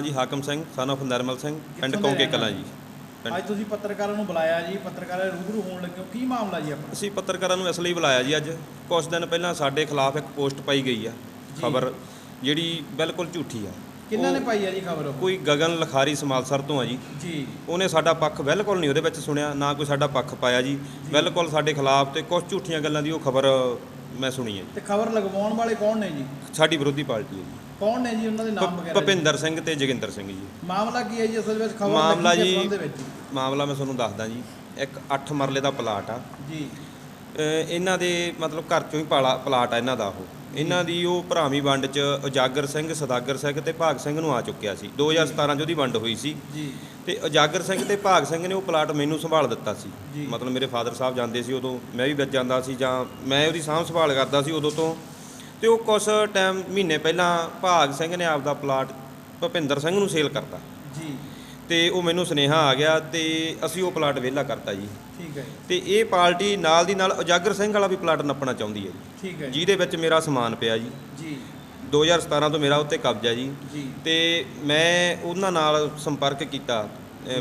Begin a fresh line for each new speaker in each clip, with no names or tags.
ਨਾਮ ਜੀ Hakam Singh son of Nirmal Singh ਪਿੰਡ
ਕਿੱਥੋਂ ਦੇ
ਕੌਂਕੇ
ਰਹਿਣ
ਕਲਾਂ
ਵਾਲੇ?
ਜੀ। ਪਿੰਡ-
ਅੱਜ ਤੁਸੀਂ ਪੱਤਰਕਾਰਾਂ ਨੂੰ ਬੁਲਾਇਆ ਜੀ ਪੱਤਰਕਾਰਾਂ ਦੇ ਰੂਬਰੂ ਹੋਣ ਲੱਗੇ ਹੋ। ਕੀ ਮਾਮਲਾ ਜੀ ਆਪਣਾ?
ਅਸੀਂ ਪੱਤਰਕਾਰਾਂ ਨੂੰ ਇਸ ਲਈ ਬੁਲਾਇਆ ਜੀ ਅੱਜ। ਕੁਝ ਦਿਨ ਪਹਿਲਾਂ ਸਾਡੇ ਖਿਲਾਫ ਇੱਕ ਪੋਸਟ ਪਾਈ ਗਈ ਆ
ਜੀ।
ਖਬਰ ਜਿਹੜੀ ਬਿਲਕੁਲ ਝੂਠੀ ਆ।
ਕਿੰਨਾਂ ਨੇ
ਉਹ
ਪਾਈ ਆ ਜੀ ਖਬਰ
ਕੋਈ ਗਗਨ ਲਖਾਰੀ ਸਮਾਲਸਰ ਤੋਂ ਆ ਜੀ।
ਜੀ।
ਉਹਨੇ ਸਾਡਾ ਪੱਖ ਬਿਲਕੁਲ ਨਹੀਂ ਉਹਦੇ ਵਿੱਚ ਸੁਣਿਆ ਨਾ ਕੋਈ ਸਾਡਾ ਪੱਖ ਪਾਇਆ ਜੀ। ਬਿਲਕੁਲ ਸਾਡੇ ਖਿਲਾਫ ਤੇ ਕੁਝ ਝੂਠੀਆਂ ਗੱਲਾਂ ਦੀ ਉਹ ਖਬਰ ਮੈਂ ਸੁਣੀ ਹੈ ਜੀ।
ਤੇ ਖਬਰ ਲਗਵਾਉਣ ਵਾਲੇ ਕੌਣ ਨੇ ਜੀ?
ਸਾਡੀ ਵਿਰੋਧੀ ਪਾਰਟੀ ਹੈ ਜੀ।
ਕੌਣ ਨੇ ਜੀ ਉਹਨਾਂ ਦੇ ਨਾਮ ਵਗੈਰਾ?
ਭੁਪਿੰਦਰ ਸਿੰਘ ਤੇ ਜੋਗਿੰਦਰ ਸਿੰਘ ਜੀ।
ਮਾਮਲਾ ਕੀ ਹੈ ਜੀ ਅਸਲ ਵਿੱਚ ਖਬਰ
ਮਾਮਲਾ ਜੀ ਮਾਮਲਾ ਮੈਂ ਤੁਹਾਨੂੰ ਦੱਸਦਾ ਜੀ। ਇੱਕ 8 ਮਰਲੇ ਦਾ ਪਲਾਟ ਆ।
ਜੀ।
ਇਹਨਾਂ ਦੇ ਮਤਲਬ ਘਰ ਚੋਂ ਹੀ ਪਾਲਾ ਪਲਾਟ ਆ ਇਹਨਾਂ ਦਾ ਉਹ। ਇਹਨਾਂ ਦੀ ਉਹ ਭਰਾਵੀਂ ਵੰਡ 'ਚ ਉਜਾਗਰ ਸਿੰਘ ਸਦਾਗਰ ਸਿੰਘ ਤੇ ਭਾਗ ਸਿੰਘ ਨੂੰ ਆ ਚੁੱਕਿਆ ਸੀ। 2017 'ਚ ਉਹਦੀ ਵੰਡ ਹੋਈ ਸੀ।
ਜੀ।
ਤੇ ਉਜਾਗਰ ਸਿੰਘ ਤੇ ਭਾਗ ਸਿੰਘ ਨੇ ਉਹ ਪਲਾਟ ਮੈਨੂੰ ਸੰਭਾਲ ਦਿੱਤਾ ਸੀ। ਮਤਲਬ ਮੇਰੇ ਫਾਦਰ ਸਾਹਿਬ ਜਾਂਦੇ ਸੀ ਉਦੋਂ। ਮੈਂ ਵੀ ਵਿੱਚ ਜਾਂਦਾ ਸੀ ਜਾਂ ਮੈਂ ਉਹਦੀ ਸਾਂਭ ਸੰਭਾਲ ਕਰਦਾ ਸੀ ਉਦੋਂ ਤੋਂ। ਤੇ ਉਹ ਕੁਛ ਟਾਈਮ ਮਹੀਨੇ ਪਹਿਲਾਂ ਭਾਗ ਸਿੰਘ ਨੇ ਆਪਦਾ ਪਲਾਟ ਭੁਪਿੰਦਰ ਸਿੰਘ ਨੂੰ ਸੇਲ ਕਰਤਾ।
ਜੀ।
ਤੇ ਉਹ ਮੈਨੂੰ ਸੁਨੇਹਾ ਆ ਗਿਆ ਤੇ ਅਸੀਂ ਉਹ ਪਲਾਟ ਵਿਹਲਾ ਕਰਤਾ ਜੀ।
ਠੀਕ ਹੈ
ਤੇ ਇਹ ਪਾਰਟੀ ਨਾਲ ਦੀ ਨਾਲ ਉਜਾਗਰ ਸਿੰਘ ਵਾਲਾ ਵੀ ਪਲਾਟ ਨੱਪਣਾ ਚਾਹੁੰਦੀ ਹੈ ਜੀ।
ਠੀਕ ਹੈ
ਜਿਹਦੇ ਵਿੱਚ ਮੇਰਾ ਸਮਾਨ ਪਿਆ ਜੀ।
ਜੀ।
2017 ਤੋਂ ਮੇਰਾ ਉੱਤੇ ਕਬਜ਼ਾ ਜੀ। ਤੇ ਮੈਂ ਉਹਨਾਂ ਨਾਲ ਸੰਪਰਕ ਕੀਤਾ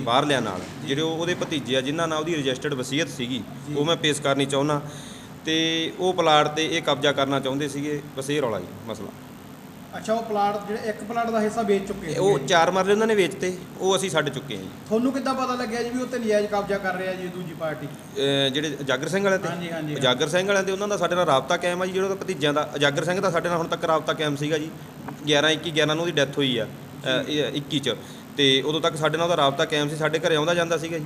ਬਾਹਰਲਿਆਂ ਨਾਲ ਜਿਹੜੇ ਉਹ- ਉਹਦੇ ਭਤੀਜੇ ਆ ਜਿਨ੍ਹਾਂ ਨਾਲ ਉਹਦੀ ਰਜਿਸਟਰਡ ਵਸੀਅਤ ਸੀਗੀ। ਉਹ ਮੈਂ ਪੇਸ਼ ਕਰਨੀ ਚਾਹੁੰਦਾ। ਤੇ ਉਹ ਪਲਾਟ ਤੇ ਇਹ ਕਬਜ਼ਾ ਕਰਨਾ ਚਾਹੁੰਦੇ ਸੀਗੇ ਬਸੇਰ ਵਾਲਾ ਜੀ ਮਸਲਾ।
ਅੱਛਾ ਉਹ ਪਲਾਟ ਜਿਹੜੇ ਇੱਕ ਪਲਾਟ ਦਾ ਹਿੱਸਾ ਵੇਚ ਚੁੱਕੇ
ਉਹ
ਸੀਗੇ।
ਚਾਰ ਮਰਲੇ ਉਹਨਾਂ ਨੇ ਵੇਚਤੇ ਉਹ ਅਸੀਂ ਛੱਡ ਚੁੱਕੇ ਹਾਂ ਜੀ।
ਤੁਹਾਨੂੰ ਕਿੱਦਾਂ ਪਤਾ ਲੱਗਿਆ ਜੀ ਵੀ ਉਹ ਤੇ ਨਜਾਇਜ਼ ਕਬਜ਼ਾ ਕਰ ਰਿਹਾ ਜੀ ਦੂਜੀ ਪਾਰਟੀ?
ਅਹ ਜਿਹੜੇ ਉਜਾਗਰ ਸਿੰਘ ਵਾਲੇ
ਹਾਂਜੀ,
ਤੇ
ਹਾਂਜੀ,
ਉਜਾਗਰ ਸਿੰਘ ਵਾਲਿਆਂ ਤੇ ਉਹਨਾਂ ਦਾ ਸਾਡੇ ਨਾਲ ਰਾਬਤਾ ਕਾਇਮ ਆ ਜੀ ਜਿਹੜਾ ਉਹਦਾ ਭਤੀਜਿਆਂ ਦਾ ਉਜਾਗਰ ਸਿੰਘ ਦਾ ਸਾਡੇ ਨਾਲ ਹੁਣ ਤੱਕ ਰਾਬਤਾ ਕਾਇਮ ਸੀਗਾ ਜੀ। 11 21 11 ਨੂੰ ਉਹਦੀ ਡੈਥ ਹੋਈ ਆ ਅਹ ਇਹ 21 ਚ। ਤੇ ਉਦੋਂ ਤੱਕ ਸਾਡੇ ਨਾਲ ਉਹਦਾ ਰਾਬਤਾ ਕਾਇਮ ਸੀ ਸਾਡੇ ਘਰੇ ਆਉਂਦਾ ਜਾਂਦਾ ਸੀਗਾ ਜੀ।